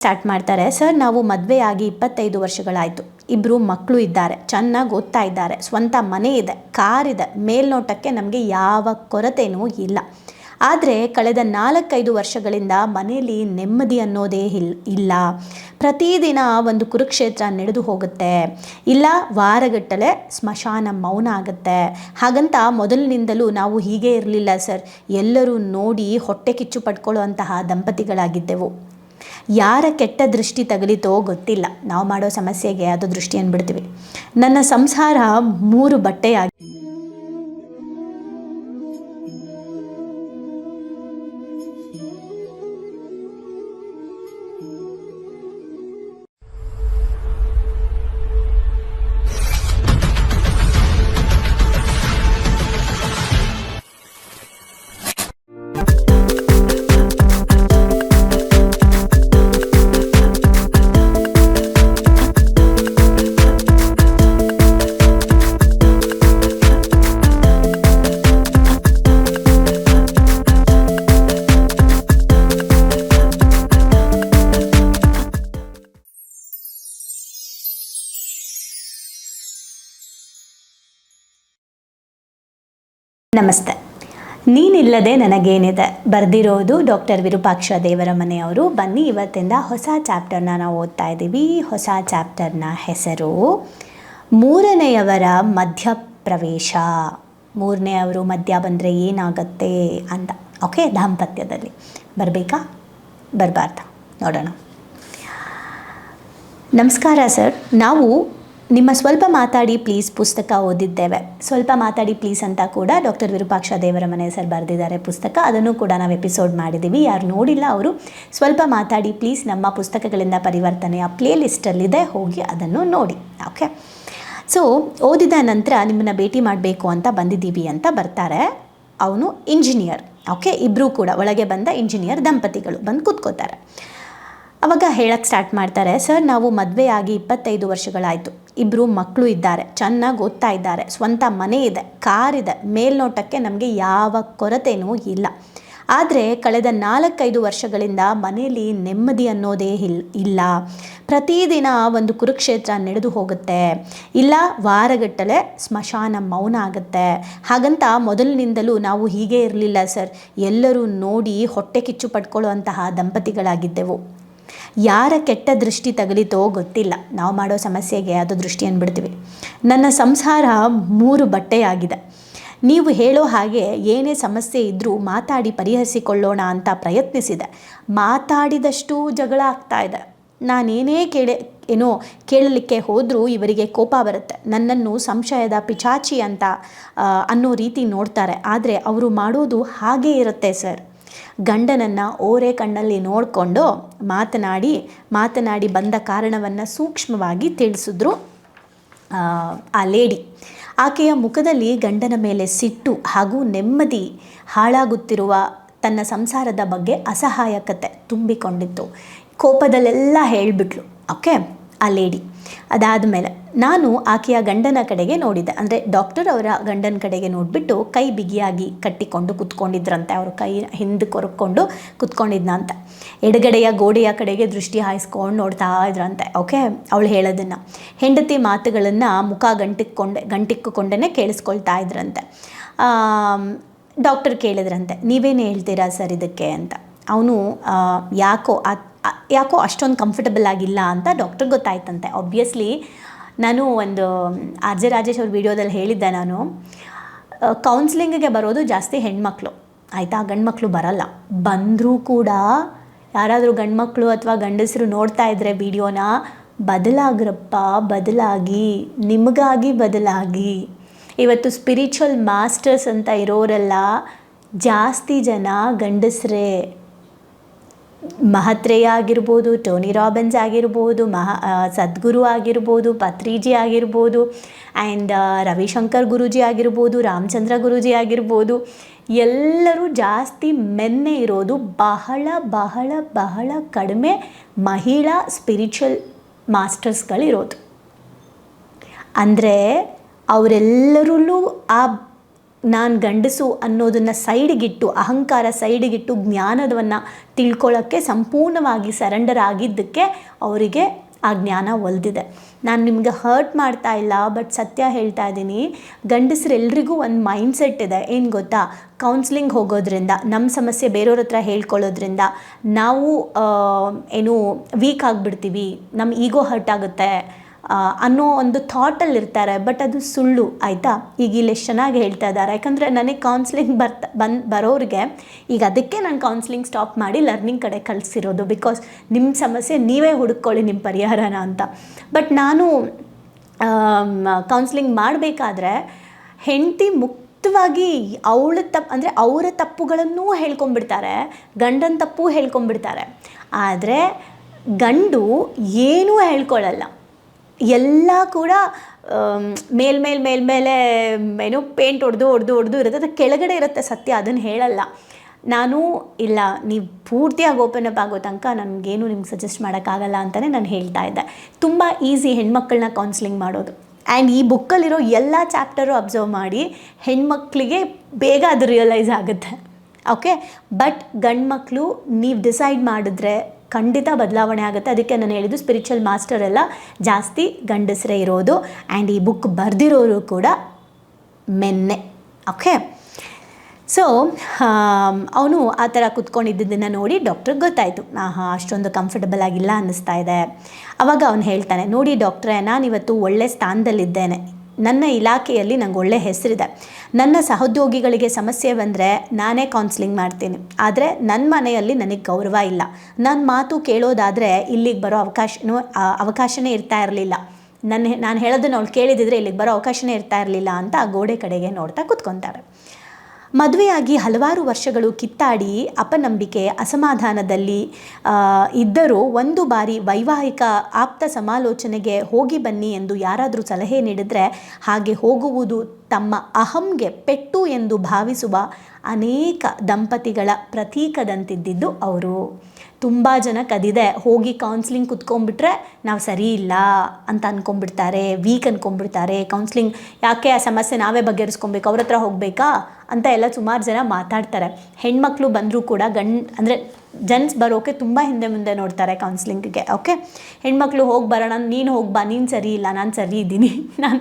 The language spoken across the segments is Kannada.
ಸ್ಟಾರ್ಟ್ ಮಾಡ್ತಾರೆ. ಸರ್, ನಾವು ಮದುವೆಯಾಗಿ ಇಪ್ಪತ್ತೈದು ವರ್ಷಗಳಾಯಿತು. ಇಬ್ಬರು ಮಕ್ಕಳು ಇದ್ದಾರೆ. ಚೆನ್ನಾಗಿ ಓದ್ತಾ ಇದ್ದಾರೆ. ಸ್ವಂತ ಮನೆ ಇದೆ. ಕಾರ್ ಇದೆ. ಮೇಲ್ನೋಟಕ್ಕೆ ನಮಗೆ ಯಾವ ಕೊರತೆಯೂ ಇಲ್ಲ. ಆದರೆ ಕಳೆದ ನಾಲ್ಕೈದು ವರ್ಷಗಳಿಂದ ಮನೆಯಲ್ಲಿ ನೆಮ್ಮದಿ ಅನ್ನೋದೇ ಇಲ್ ಇಲ್ಲ. ಪ್ರತಿದಿನ ಒಂದು ಕುರುಕ್ಷೇತ್ರ ನಡೆದು ಹೋಗುತ್ತೆ. ಇಲ್ಲ, ವಾರಗಟ್ಟಲೆ ಸ್ಮಶಾನ ಮೌನ ಆಗುತ್ತೆ. ಹಾಗಂತ ಮೊದಲಿನಿಂದಲೂ ನಾವು ಹೀಗೆ ಇರಲಿಲ್ಲ, ಸರ್. ಎಲ್ಲರೂ ನೋಡಿ ಹೊಟ್ಟೆ ಕಿಚ್ಚು ಪಡ್ಕೊಳ್ಳುವಂತಹ ದಂಪತಿಗಳಾಗಿದ್ದೆವು. ಯಾರ ಕೆಟ್ಟ ದೃಷ್ಟಿ ತಗಲಿತೋ ಗೊತ್ತಿಲ್ಲ. ನಾವು ಮಾಡೋ ಸಮಸ್ಯೆಗೆ ಅದು ದೃಷ್ಟಿ ಅಂದ್ಬಿಡ್ತೀವಿ. ನನ್ನ ಸಂಸಾರ ಮೂರು ಬಟ್ಟೆಯಾಗಿ ನಮಸ್ತೆ. ನೀನಿಲ್ಲದೆ ನನಗೇನಿದೆ? ಬರೆದಿರೋದು ಡಾಕ್ಟರ್ ವಿರೂಪಾಕ್ಷ ದೇವರ ಮನೆಯವರು ಬನ್ನಿ ಇವತ್ತಿಂದ ಹೊಸ ಚಾಪ್ಟರ್ನ ನಾವು ಓದ್ತಾ ಇದ್ದೀವಿ. ಹೊಸ ಚಾಪ್ಟರ್ನ ಹೆಸರು ಮೂರನೆಯವರ ಮಧ್ಯಪ್ರವೇಶ. ಮೂರನೆಯವರು ಮಧ್ಯ ಬಂದರೆ ಏನಾಗತ್ತೆ ಅಂತ. ಓಕೆ ದಾಂಪತ್ಯದಲ್ಲಿ. ಬರಬೇಕಾ? ಬರಬಾರ್ದ. ನೋಡೋಣ. ನಮಸ್ಕಾರ ಸರ್. ನಾವು ನಿಮ್ಮ ಸ್ವಲ್ಪ ಮಾತಾಡಿ ಪ್ಲೀಸ್ ಪುಸ್ತಕ ಓದಿದ್ದೇವೆ. ಸ್ವಲ್ಪ ಮಾತಾಡಿ ಪ್ಲೀಸ್ ಅಂತ ಕೂಡ ಡಾಕ್ಟರ್ ವಿರೂಪಾಕ್ಷ ದೇವರ ಮನೆ ಸರ್ ಬರೆದಿದ್ದಾರೆ ಪುಸ್ತಕ. ಅದನ್ನು ಕೂಡ ನಾವು ಎಪಿಸೋಡ್ ಮಾಡಿದ್ದೀವಿ ಯಾರು ನೋಡಿಲ್ಲ ಅವರು, ಸ್ವಲ್ಪ ಮಾತಾಡಿ ಪ್ಲೀಸ್ ನಮ್ಮ ಪುಸ್ತಕಗಳಿಂದ ಪರಿವರ್ತನೆಯ ಪ್ಲೇ ಲಿಸ್ಟಲ್ಲಿದೆ ಹೋಗಿ ಅದನ್ನು ನೋಡಿ. ಓಕೆ ಸೊ ಓದಿದ ನಂತರ ನಿಮ್ಮನ್ನು ಭೇಟಿ ಮಾಡಬೇಕು ಅಂತ ಬಂದಿದ್ದೀವಿ ಅಂತ ಬರ್ತಾರೆ. ಅವನು ಇಂಜಿನಿಯರ್ ಓಕೆ ಇಬ್ಬರೂ ಕೂಡ ಒಳಗೆ ಬಂದ ಇಂಜಿನಿಯರ್ ದಂಪತಿಗಳು ಬಂದು ಕೂತ್ಕೋತಾರೆ. ಅವಾಗ ಹೇಳಕ್ಕೆ ಸ್ಟಾರ್ಟ್ ಮಾಡ್ತಾರೆ ಸರ್ ನಾವು ಮದುವೆಯಾಗಿ ಇಪ್ಪತ್ತೈದು ವರ್ಷಗಳಾಯಿತು. ಇಬ್ಬರು ಮಕ್ಕಳು ಇದ್ದಾರೆ, ಚೆನ್ನಾಗಿ ಓದ್ತಾ ಇದ್ದಾರೆ, ಸ್ವಂತ ಮನೆ ಇದೆ, ಕಾರ್ ಇದೆ, ಮೇಲ್ನೋಟಕ್ಕೆ ನಮಗೆ ಯಾವ ಕೊರತೆಯೂ ಇಲ್ಲ. ಆದರೆ ಕಳೆದ ನಾಲ್ಕೈದು ವರ್ಷಗಳಿಂದ ಮನೆಯಲ್ಲಿ ನೆಮ್ಮದಿ ಅನ್ನೋದೇ ಇಲ್, ಇಲ್ಲ. ಪ್ರತಿದಿನ ಒಂದು ಕುರುಕ್ಷೇತ್ರ ನಡೆದು ಹೋಗುತ್ತೆ. ಇಲ್ಲ, ವಾರಗಟ್ಟಲೆ ಸ್ಮಶಾನ ಮೌನ ಆಗುತ್ತೆ. ಹಾಗಂತ ಮೊದಲಿನಿಂದಲೂ ನಾವು ಹೀಗೆ ಇರಲಿಲ್ಲ ಸರ್. ಎಲ್ಲರೂ ನೋಡಿ ಹೊಟ್ಟೆ ಕಿಚ್ಚು ಪಡ್ಕೊಳ್ಳುವಂತಹ ದಂಪತಿಗಳಾಗಿದ್ದೆವು. ಯಾರ ಕೆಟ್ಟ ದೃಷ್ಟಿ ತಗಲಿತೋ ಗೊತ್ತಿಲ್ಲ. ನಾವು ಮಾಡೋ ಸಮಸ್ಯೆಗೆ ಅದು ದೃಷ್ಟಿ ಅಂದ್ಬಿಡ್ತೀವಿ. ನನ್ನ ಸಂಸಾರ ಮೂರು ಬಟ್ಟೆಯಾಗಿದೆ. ನೀವು ಹೇಳೋ ಹಾಗೆ ಏನೇ ಸಮಸ್ಯೆ ಇದ್ದರೂ ಮಾತಾಡಿ ಪರಿಹರಿಸಿಕೊಳ್ಳೋಣ ಅಂತ ಪ್ರಯತ್ನಿಸಿದೆ. ಮಾತಾಡಿದಷ್ಟು ಜಗಳ ಆಗ್ತಾ ಇದೆ. ನಾನೇನೇ ಕೇಳಿ, ಏನೋ ಕೇಳಲಿಕ್ಕೆ ಹೋದರೂ ಇವರಿಗೆ ಕೋಪ ಬರುತ್ತೆ. ನನ್ನನ್ನು ಸಂಶಯದ ಪಿಚಾಚಿ ಅಂತ ಅನ್ನೋ ರೀತಿ ನೋಡ್ತಾರೆ. ಆದರೆ ಅವರು ಮಾಡೋದು ಹಾಗೇ ಇರುತ್ತೆ, ಸರ್. ಗಂಡನನ್ನು ಓರೆ ಕಣ್ಣಲ್ಲಿ ನೋಡಿಕೊಂಡು ಮಾತನಾಡಿ ಮಾತನಾಡಿ ಬಂದ ಕಾರಣವನ್ನು ಸೂಕ್ಷ್ಮವಾಗಿ ತಿಳಿಸಿದ್ರು ಆ, ಲೇಡಿ. ಆಕೆಯ ಮುಖದಲ್ಲಿ ಗಂಡನ ಮೇಲೆ ಸಿಟ್ಟು ಹಾಗೂ ನೆಮ್ಮದಿ ಹಾಳಾಗುತ್ತಿರುವ ತನ್ನ ಸಂಸಾರದ ಬಗ್ಗೆ ಅಸಹಾಯಕತೆ ತುಂಬಿಕೊಂಡಿತ್ತು. ಕೋಪದಲ್ಲೆಲ್ಲ ಹೇಳಿಬಿಟ್ಲು ಓಕೆ? ಆ ಲೇಡಿ ಅದಾದಮೇಲೆ ನಾನು ಆಕೆಯ ಗಂಡನ ಕಡೆಗೆ ನೋಡಿದೆ ಅಂದರೆ ಡಾಕ್ಟರ್ ಅವರ ಗಂಡನ ಕಡೆಗೆ ನೋಡಿಬಿಟ್ಟು ಕೈ ಬಿಗಿಯಾಗಿ ಕಟ್ಟಿಕೊಂಡು ಕುತ್ಕೊಂಡಿದ್ರಂತೆ. ಅವರು ಕೈ ಹಿಂದೆ ಕೊರಕೊಂಡು ಕುತ್ಕೊಂಡಿದ್ನ ಅಂತ ಎಡಗಡೆಯ ಗೋಡೆಯ ಕಡೆಗೆ ದೃಷ್ಟಿ ಹಾಯಿಸ್ಕೊಂಡು ನೋಡ್ತಾ ಇದ್ರಂತೆ. ಓಕೆ ಅವಳು ಹೇಳೋದನ್ನು. ಹೆಂಡತಿ ಮಾತುಗಳನ್ನು ಮುಖ ಗಂಟಿಕ್ಕೊಂಡೆ ಗಂಟಿಕ್ಕೊಂಡೇ ಕೇಳಿಸ್ಕೊಳ್ತಾ ಇದ್ರಂತೆ. ಡಾಕ್ಟರ್ ಕೇಳಿದ್ರಂತೆ. ನೀವೇನು ಹೇಳ್ತೀರಾ ಸರ್ ಇದಕ್ಕೆ ಅಂತ. ಅವನು ಯಾಕೋ ಆ- ಯಾಕೋ ಅಷ್ಟೊಂದು ಕಂಫರ್ಟಬಲ್ ಆಗಿಲ್ಲ ಅಂತ ಡಾಕ್ಟರ್ ಗೊತ್ತಾಯ್ತಂತೆ. ಆಬ್ವಿಯಸ್ಲಿ ನಾನು ಒಂದು ಆರ್ ಜೆ ರಾಜೇಶ್ ಅವ್ರ ವಿಡಿಯೋದಲ್ಲಿ ಹೇಳಿದ್ದೆ ನಾನು. ಕೌನ್ಸ್ಲಿಂಗಿಗೆ ಬರೋದು ಜಾಸ್ತಿ ಹೆಣ್ಮಕ್ಳು. ಆಯಿತಾ? ಗಂಡ್ಮಕ್ಳು ಬರಲ್ಲ. ಬಂದರೂ ಕೂಡ ಯಾರಾದರೂ ಗಂಡ್ಮಕ್ಳು ಅಥವಾ ಗಂಡಸರು ನೋಡ್ತಾ ಇದ್ದರೆ ವಿಡಿಯೋನ ಬದಲಾಗ್ರಪ್ಪ, ಬದಲಾಗಿ, ನಿಮಗಾಗಿ ಬದಲಾಗಿ. ಇವತ್ತು ಸ್ಪಿರಿಚುವಲ್ ಮಾಸ್ಟರ್ಸ್ ಅಂತ ಇರೋರೆಲ್ಲ ಜಾಸ್ತಿ ಜನ ಗಂಡಸರೇ. ಮಹತ್ರೇಯ ಆಗಿರ್ಬೋದು ಟೋನಿ ರಾಬಿನ್ಸ್ ಆಗಿರ್ಬೋದು, ಮಹಾ ಸದ್ಗುರು ಆಗಿರ್ಬೋದು, ಪತ್ರಿಜಿ ಆಗಿರ್ಬೋದು ಆ್ಯಂಡ್ ರವಿಶಂಕರ್ ಗುರೂಜಿ ಆಗಿರ್ಬೋದು, ರಾಮಚಂದ್ರ ಗುರೂಜಿ ಆಗಿರ್ಬೋದು, ಎಲ್ಲರೂ ಜಾಸ್ತಿ ಮೆನ್ನೆ ಇರೋದು ಬಹಳ ಬಹಳ ಬಹಳ ಕಡಿಮೆ ಮಹಿಳಾ ಸ್ಪಿರಿಚುವಲ್ ಮಾಸ್ಟರ್ಸ್ಗಳಿರೋದು ಅಂದರೆ, ಅವರೆಲ್ಲರಲ್ಲೂ ಆ ನಾನು ಗಂಡಸು ಅನ್ನೋದನ್ನು ಸೈಡಿಗಿಟ್ಟು, ಅಹಂಕಾರ ಸೈಡಿಗಿಟ್ಟು, ಜ್ಞಾನದವನ್ನು ತಿಳ್ಕೊಳ್ಳೋಕ್ಕೆ ಸಂಪೂರ್ಣವಾಗಿ ಸರೆಂಡರ್ ಆಗಿದ್ದಕ್ಕೆ ಅವರಿಗೆ ಆ ಜ್ಞಾನ ಒಲ್ದಿದೆ. ನಾನು ನಿಮಗೆ ಹರ್ಟ್ ಮಾಡ್ತಾ ಇಲ್ಲ ಬಟ್ ಸತ್ಯ ಹೇಳ್ತಾ ಇದ್ದೀನಿ ಗಂಡಸರೆಲ್ರಿಗೂ ಒಂದು ಮೈಂಡ್ ಸೆಟ್ ಇದೆ. ಏನು ಗೊತ್ತಾ? ಕೌನ್ಸ್ಲಿಂಗ್ ಹೋಗೋದ್ರಿಂದ ನಮ್ಮ ಸಮಸ್ಯೆ ಬೇರೆಯವ್ರ ಹತ್ರ ಹೇಳ್ಕೊಳ್ಳೋದ್ರಿಂದ ನಾವು ಏನು ವೀಕ್ ಆಗಿಬಿಡ್ತೀವಿ. ನಮ್ಮ ಈಗೋ ಹರ್ಟ್ ಆಗುತ್ತೆ. ಅನ್ನೋ ಒಂದು ಥಾಟಲ್ಲಿ ಇರ್ತಾರೆ ಬಟ್ ಅದು ಸುಳ್ಳು, ಆಯಿತಾ? ಈಗ ಇಲ್ಲಿ ಎಷ್ಟು ಚೆನ್ನಾಗಿ ಹೇಳ್ತಾ ಇದ್ದಾರೆ. ಯಾಕಂದರೆ ನನಗೆ ಕೌನ್ಸ್ಲಿಂಗ್ ಬರ್ತಾ, ಬಂದು, ಬರೋರಿಗೆ ಈಗ ಅದಕ್ಕೆ ನಾನು ಕೌನ್ಸ್ಲಿಂಗ್ ಸ್ಟಾಪ್ ಮಾಡಿ ಲರ್ನಿಂಗ್ ಕಡೆ ಕಳಿಸಿರೋದು ಬಿಕಾಸ್ ನಿಮ್ಮ ಸಮಸ್ಯೆ ನೀವೇ ಹುಡುಕೊಳ್ಳಿ ನಿಮ್ಮ ಪರಿಹಾರನ ಅಂತ. ಬಟ್ ನಾನು ಕೌನ್ಸ್ಲಿಂಗ್ ಮಾಡಬೇಕಾದ್ರೆ ಹೆಂಡತಿ ಮುಕ್ತವಾಗಿ ಅವಳ ತಪ್ಪು ಅಂದರೆ ಅವರ ತಪ್ಪುಗಳನ್ನೂ ಹೇಳ್ಕೊಂಬಿಡ್ತಾರೆ ಗಂಡನ ತಪ್ಪು ಹೇಳ್ಕೊಂಬಿಡ್ತಾರೆ ಆದರೆ ಗಂಡು ಏನೂ ಹೇಳ್ಕೊಳ್ಳಲ್ಲ ಎಲ್ಲ ಕೂಡ ಮೇಲ್ಮೇಲೆ ಮೇಲ್ಮೇಲೆ ಏನು ಪೇಂಟ್ ಹೊಡೆದು ಹೊಡೆದು ಹೊಡೆದು ಇರುತ್ತೆ. ಅದು ಕೆಳಗಡೆ ಇರುತ್ತೆ ಸತ್ಯ, ಅದನ್ನು ಹೇಳಲ್ಲ. ನಾನು, ಇಲ್ಲ, ನೀವು ಪೂರ್ತಿಯಾಗಿ ಓಪನ್ ಅಪ್ ಆಗೋ ತನಕ ನನಗೇನು ನಿಮ್ಗೆ ಸಜೆಸ್ಟ್ ಮಾಡೋಕ್ಕಾಗಲ್ಲ ಅಂತಲೇ ನಾನು ಹೇಳ್ತಾ ಇದ್ದೆ. ತುಂಬ ಈಸಿ ಹೆಣ್ಮಕ್ಳನ್ನ ಕೌನ್ಸಿಲಿಂಗ್ ಮಾಡೋದು. ಆ್ಯಂಡ್ ಈ ಬುಕ್ಕಲ್ಲಿರೋ ಎಲ್ಲ ಚಾಪ್ಟರು ಅಬ್ಸರ್ವ್ ಮಾಡಿ ಹೆಣ್ಮಕ್ಳಿಗೆ ಬೇಗ ಅದು ರಿಯಲೈಸ್ ಆಗುತ್ತೆ. ಓಕೆ ಬಟ್ ಗಂಡು ಮಕ್ಕಳು ನೀವು ಡಿಸೈಡ್ ಮಾಡಿದ್ರೆ ಖಂಡಿತ ಬದಲಾವಣೆ ಆಗುತ್ತೆ. ಅದಕ್ಕೆ ನಾನು ಹೇಳಿದ್ದು ಸ್ಪಿರಿಚುವಲ್ ಮಾಸ್ಟರ್ ಎಲ್ಲ ಜಾಸ್ತಿ ಗಂಡಸರೇ ಇರೋದು. ಆ್ಯಂಡ್ ಈ ಬುಕ್ ಬರೆದಿರೋರು ಕೂಡ ಮೆನ್ನೆ. ಓಕೆ ಸೊ ಅವನು ಆ ಥರ ಕುತ್ಕೊಂಡಿದ್ದನ್ನು ನೋಡಿ ಡಾಕ್ಟ್ರಿಗೆ ಗೊತ್ತಾಯಿತು. ಆಹಾ, ಅಷ್ಟೊಂದು ಕಂಫರ್ಟಬಲ್ ಆಗಿಲ್ಲ ಅನ್ನಿಸ್ತಾ ಇದೆ. ಅವಾಗ ಅವನು ಹೇಳ್ತಾನೆ, ನೋಡಿ ಡಾಕ್ಟ್ರೇ ನಾನಿವತ್ತು ಒಳ್ಳೆ ಸ್ಥಾನದಲ್ಲಿದ್ದೇನೆ. ನನ್ನ ಇಲಾಖೆಯಲ್ಲಿ ನಂಗೆ ಒಳ್ಳೆ ಹೆಸರಿದೆ. ನನ್ನ ಸಹೋದ್ಯೋಗಿಗಳಿಗೆ ಸಮಸ್ಯೆ ಬಂದರೆ ನಾನೇ ಕೌನ್ಸಿಲಿಂಗ್ ಮಾಡ್ತೀನಿ. ಆದರೆ ನನ್ನ ಮನೆಯಲ್ಲಿ ನನಗೆ ಗೌರವ ಇಲ್ಲ. ನನ್ನ ಮಾತು ಕೇಳೋದಾದರೆ ಇಲ್ಲಿಗೆ ಬರೋ ಅವಕಾಶನೂ ಅವಕಾಶನೇ ಇರ್ತಾ ಇರಲಿಲ್ಲ. ನನ್ನ ನಾನು ಹೇಳೋದನ್ನು ಅವ್ಳು ಕೇಳಿದಿದ್ರೆ ಇಲ್ಲಿಗೆ ಬರೋ ಅವಕಾಶನೇ ಇರ್ತಾ ಇರಲಿಲ್ಲ ಅಂತ ಆ ಗೋಡೆ ಕಡೆಗೆ ನೋಡ್ತಾ ಕೂತ್ಕೊತಾರೆ. ಮದುವೆಯಾಗಿ ಹಲವಾರು ವರ್ಷಗಳು ಕಿತ್ತಾಡಿ ಅಪನಂಬಿಕೆ, ಅಸಮಾಧಾನದಲ್ಲಿ ಇದ್ದರೂ ಒಂದು ಬಾರಿ ವೈವಾಹಿಕ ಆಪ್ತ ಸಮಾಲೋಚನೆಗೆ ಹೋಗಿ ಬನ್ನಿ ಎಂದು ಯಾರಾದರೂ ಸಲಹೆ ನೀಡಿದರೆ ಹಾಗೆ ಹೋಗುವುದು ತಮ್ಮ ಅಹಂಗೆ ಪೆಟ್ಟು ಎಂದು ಭಾವಿಸುವ ಅನೇಕ ದಂಪತಿಗಳ ಪ್ರತೀಕದಂತಿದ್ದಿದ್ದು ಅವರು. ತುಂಬ ಜನ ಕದಿದೆ. ಹೋಗಿ ಕೌನ್ಸ್ಲಿಂಗ್ ಕುತ್ಕೊಂಡ್ಬಿಟ್ರೆ ನಾವು ಸರಿ ಇಲ್ಲ ಅಂತ ಅಂದ್ಕೊಂಡ್ಬಿಡ್ತಾರೆ ವೀಕ್ ಅಂದ್ಕೊಂಡ್ಬಿಡ್ತಾರೆ ಕೌನ್ಸ್ಲಿಂಗ್ ಯಾಕೆ ಆ ಸಮಸ್ಯೆ ನಾವೇ ಬಗೆಹರಿಸ್ಕೊಬೇಕು? ಅವ್ರ ಹತ್ರ ಹೋಗಬೇಕಾ? ಅಂತ ಎಲ್ಲ ಸುಮಾರು ಜನ ಮಾತಾಡ್ತಾರೆ. ಹೆಣ್ಮಕ್ಳು ಬಂದರೂ ಕೂಡ ಗಂಡ್ ಅಂದರೆ ಜನ್ಸ್ ಬರೋಕೆ ತುಂಬ ಹಿಂದೆ ಮುಂದೆ ನೋಡ್ತಾರೆ ಕೌನ್ಸ್ಲಿಂಗಿಗೆ ಓಕೆ ಹೆಣ್ಮಕ್ಳು ಹೋಗಿ ಬರೋಣ, ನೀನು ಹೋಗಿ ಬಾ, ನೀನು ಸರಿ ಇಲ್ಲ, ನಾನು ಸರಿ ಇದ್ದೀನಿ. ನಾನು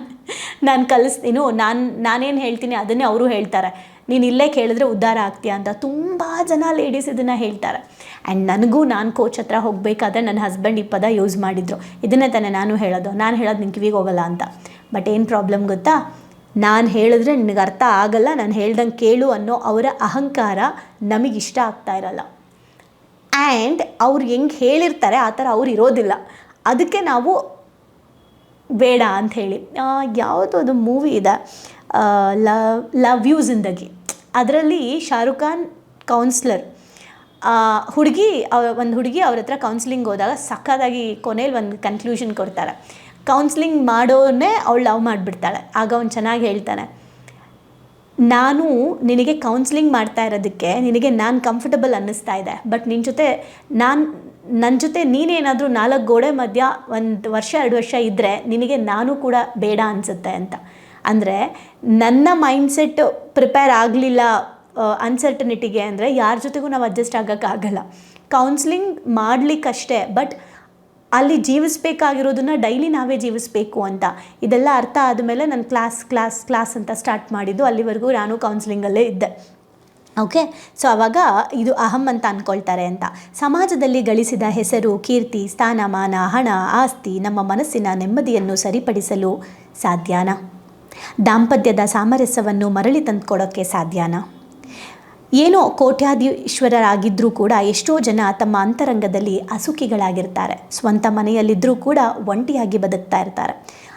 ನಾನು ಕಲಿಸ್ತೀನು. ನಾನು, ನಾನೇನು ಹೇಳ್ತೀನಿ ಅದನ್ನೇ ಅವರು ಹೇಳ್ತಾರೆ. ನೀನು ಇಲ್ಲೇ ಕೇಳಿದ್ರೆ ಉದ್ಧಾರ ಆಗ್ತೀಯ ಅಂತ ತುಂಬ ಜನ ಲೇಡೀಸ್ ಇದನ್ನು ಹೇಳ್ತಾರೆ. ಆ್ಯಂಡ್ ನನಗೂ ನಾನು ಕೋಚ್ ಹತ್ರ ಹೋಗಬೇಕಾದ್ರೆ ನನ್ನ ಹಸ್ಬೆಂಡ್ ಈ ಪದ ಯೂಸ್ ಮಾಡಿದರು. ಇದನ್ನೇ ತಾನೇ ನಾನು ಹೇಳೋದು. ನಾನು ಹೇಳೋದು ನಿನ್ನ ಕಿವಿಗೆ ಹೋಗಲ್ಲ ಅಂತ. ಬಟ್ ಏನು ಪ್ರಾಬ್ಲಮ್ ಗೊತ್ತಾ? ನಾನು ಹೇಳಿದ್ರೆ ನಿನಗೆ ಅರ್ಥ ಆಗಲ್ಲ, ನಾನು ಹೇಳ್ದಂಗೆ ಕೇಳು ಅನ್ನೋ ಅವರ ಅಹಂಕಾರ ನಮಗಿಷ್ಟ ಆಗ್ತಾ ಇರಲ್ಲ. ಆ್ಯಂಡ್ ಅವ್ರು ಹೆಂಗೆ ಹೇಳಿರ್ತಾರೆ, ಆ ಥರ ಅವ್ರು ಇರೋದಿಲ್ಲ. ಅದಕ್ಕೆ ನಾವು ಬೇಡ ಅಂಥೇಳಿ ಯಾವುದೋ ಅದು ಮೂವಿ ಇದೆ. ಲವ್ ಲವ್ ಯೂ ಜಿಂದಗಿ ಅದರಲ್ಲಿ ಶಾರುಖ್ ಖಾನ್ ಕೌನ್ಸ್ಲರ್ ಹುಡುಗಿ ಒಂದು ಹುಡುಗಿ ಅವ್ರ ಹತ್ರ ಕೌನ್ಸಿಲಿಂಗ್ ಹೋದಾಗ ಸಖತ್ತಾಗಿ ಕೊನೆಯಲ್ಲಿ ಒಂದು ಕನ್ಕ್ಲೂಷನ್ ಕೊಡ್ತಾರೆ ಕೌನ್ಸಿಲಿಂಗ್ ಮಾಡೋನೇ ಅವಳು ಲವ್ ಮಾಡಿಬಿಡ್ತಾಳೆ. ಆಗ ಅವ್ನು ಚೆನ್ನಾಗಿ ಹೇಳ್ತಾನೆ. ನಾನು ನಿನಗೆ ಕೌನ್ಸಿಲಿಂಗ್ ಮಾಡ್ತಾ ಇರೋದಕ್ಕೆ ನಿನಗೆ ನಾನು ಕಂಫರ್ಟಬಲ್ ಅನ್ನಿಸ್ತಾ ಇದೆ. ಬಟ್ ನಿನ್ನ ಜೊತೆ ನಾನು ನನ್ನ ಜೊತೆ ನೀನೇನಾದರೂ ನಾಲ್ಕು ಗೋಡೆ ಮಧ್ಯ ಒಂದು ವರ್ಷ, ಎರಡು ವರ್ಷ ಇದ್ದರೆ ನಿನಗೆ ನಾನು ಕೂಡ ಬೇಡ ಅನಿಸುತ್ತೆ ಅಂತ. ಅಂದರೆ ನನ್ನ ಮೈಂಡ್ಸೆಟ್ ಪ್ರಿಪೇರ್ ಆಗಲಿಲ್ಲ ಅನ್ಸರ್ಟನಿಟಿಗೆ ಅಂದರೆ ಯಾರ ಜೊತೆಗೂ ನಾವು ಅಡ್ಜಸ್ಟ್ ಆಗೋಕ್ಕಾಗಲ್ಲ ಕೌನ್ಸ್ಲಿಂಗ್ ಮಾಡಲಿಕ್ಕಷ್ಟೇ ಬಟ್ ಅಲ್ಲಿ ಜೀವಿಸಬೇಕಾಗಿರೋದನ್ನ ಡೈಲಿ ನಾವೇ ಜೀವಿಸಬೇಕು ಅಂತ. ಇದೆಲ್ಲ ಅರ್ಥ ಆದಮೇಲೆ ನಾನು ಕ್ಲಾಸ್ ಕ್ಲಾಸ್ ಕ್ಲಾಸ್ ಅಂತ ಸ್ಟಾರ್ಟ್ ಮಾಡಿದ್ದು ಅಲ್ಲಿವರೆಗೂ ನಾನು ಕೌನ್ಸ್ಲಿಂಗಲ್ಲೇ ಇದ್ದೆ. ಓಕೆ ಸೊ ಅವಾಗ ಇದು ಅಹಂ ಅಂತ ಅಂದ್ಕೊಳ್ತಾರೆ ಅಂತ. ಸಮಾಜದಲ್ಲಿ ಗಳಿಸಿದ ಹೆಸರು, ಕೀರ್ತಿ, ಸ್ಥಾನಮಾನ, ಹಣ, ಆಸ್ತಿ ನಮ್ಮ ಮನಸ್ಸಿನ ನೆಮ್ಮದಿಯನ್ನು ಸರಿಪಡಿಸಲು ಸಾಧ್ಯನಾ? ದಾಂಪತ್ಯದ ಸಾಮರಸ್ಯವನ್ನು ಮರಳಿ ತಂದುಕೊಡೋಕ್ಕೆ ಸಾಧ್ಯನಾ? ಏನೋ ಕೋಟ್ಯಾಧೀಶ್ವರರಾಗಿದ್ದರೂ ಕೂಡ ಎಷ್ಟೋ ಜನ ತಮ್ಮ ಅಂತರಂಗದಲ್ಲಿ ಅಸುಖಿಗಳಾಗಿರ್ತಾರೆ. ಸ್ವಂತ ಮನೆಯಲ್ಲಿದ್ದರೂ ಕೂಡ ಒಂಟಿಯಾಗಿ ಬದುಕ್ತಾ ಇರ್ತಾರೆ.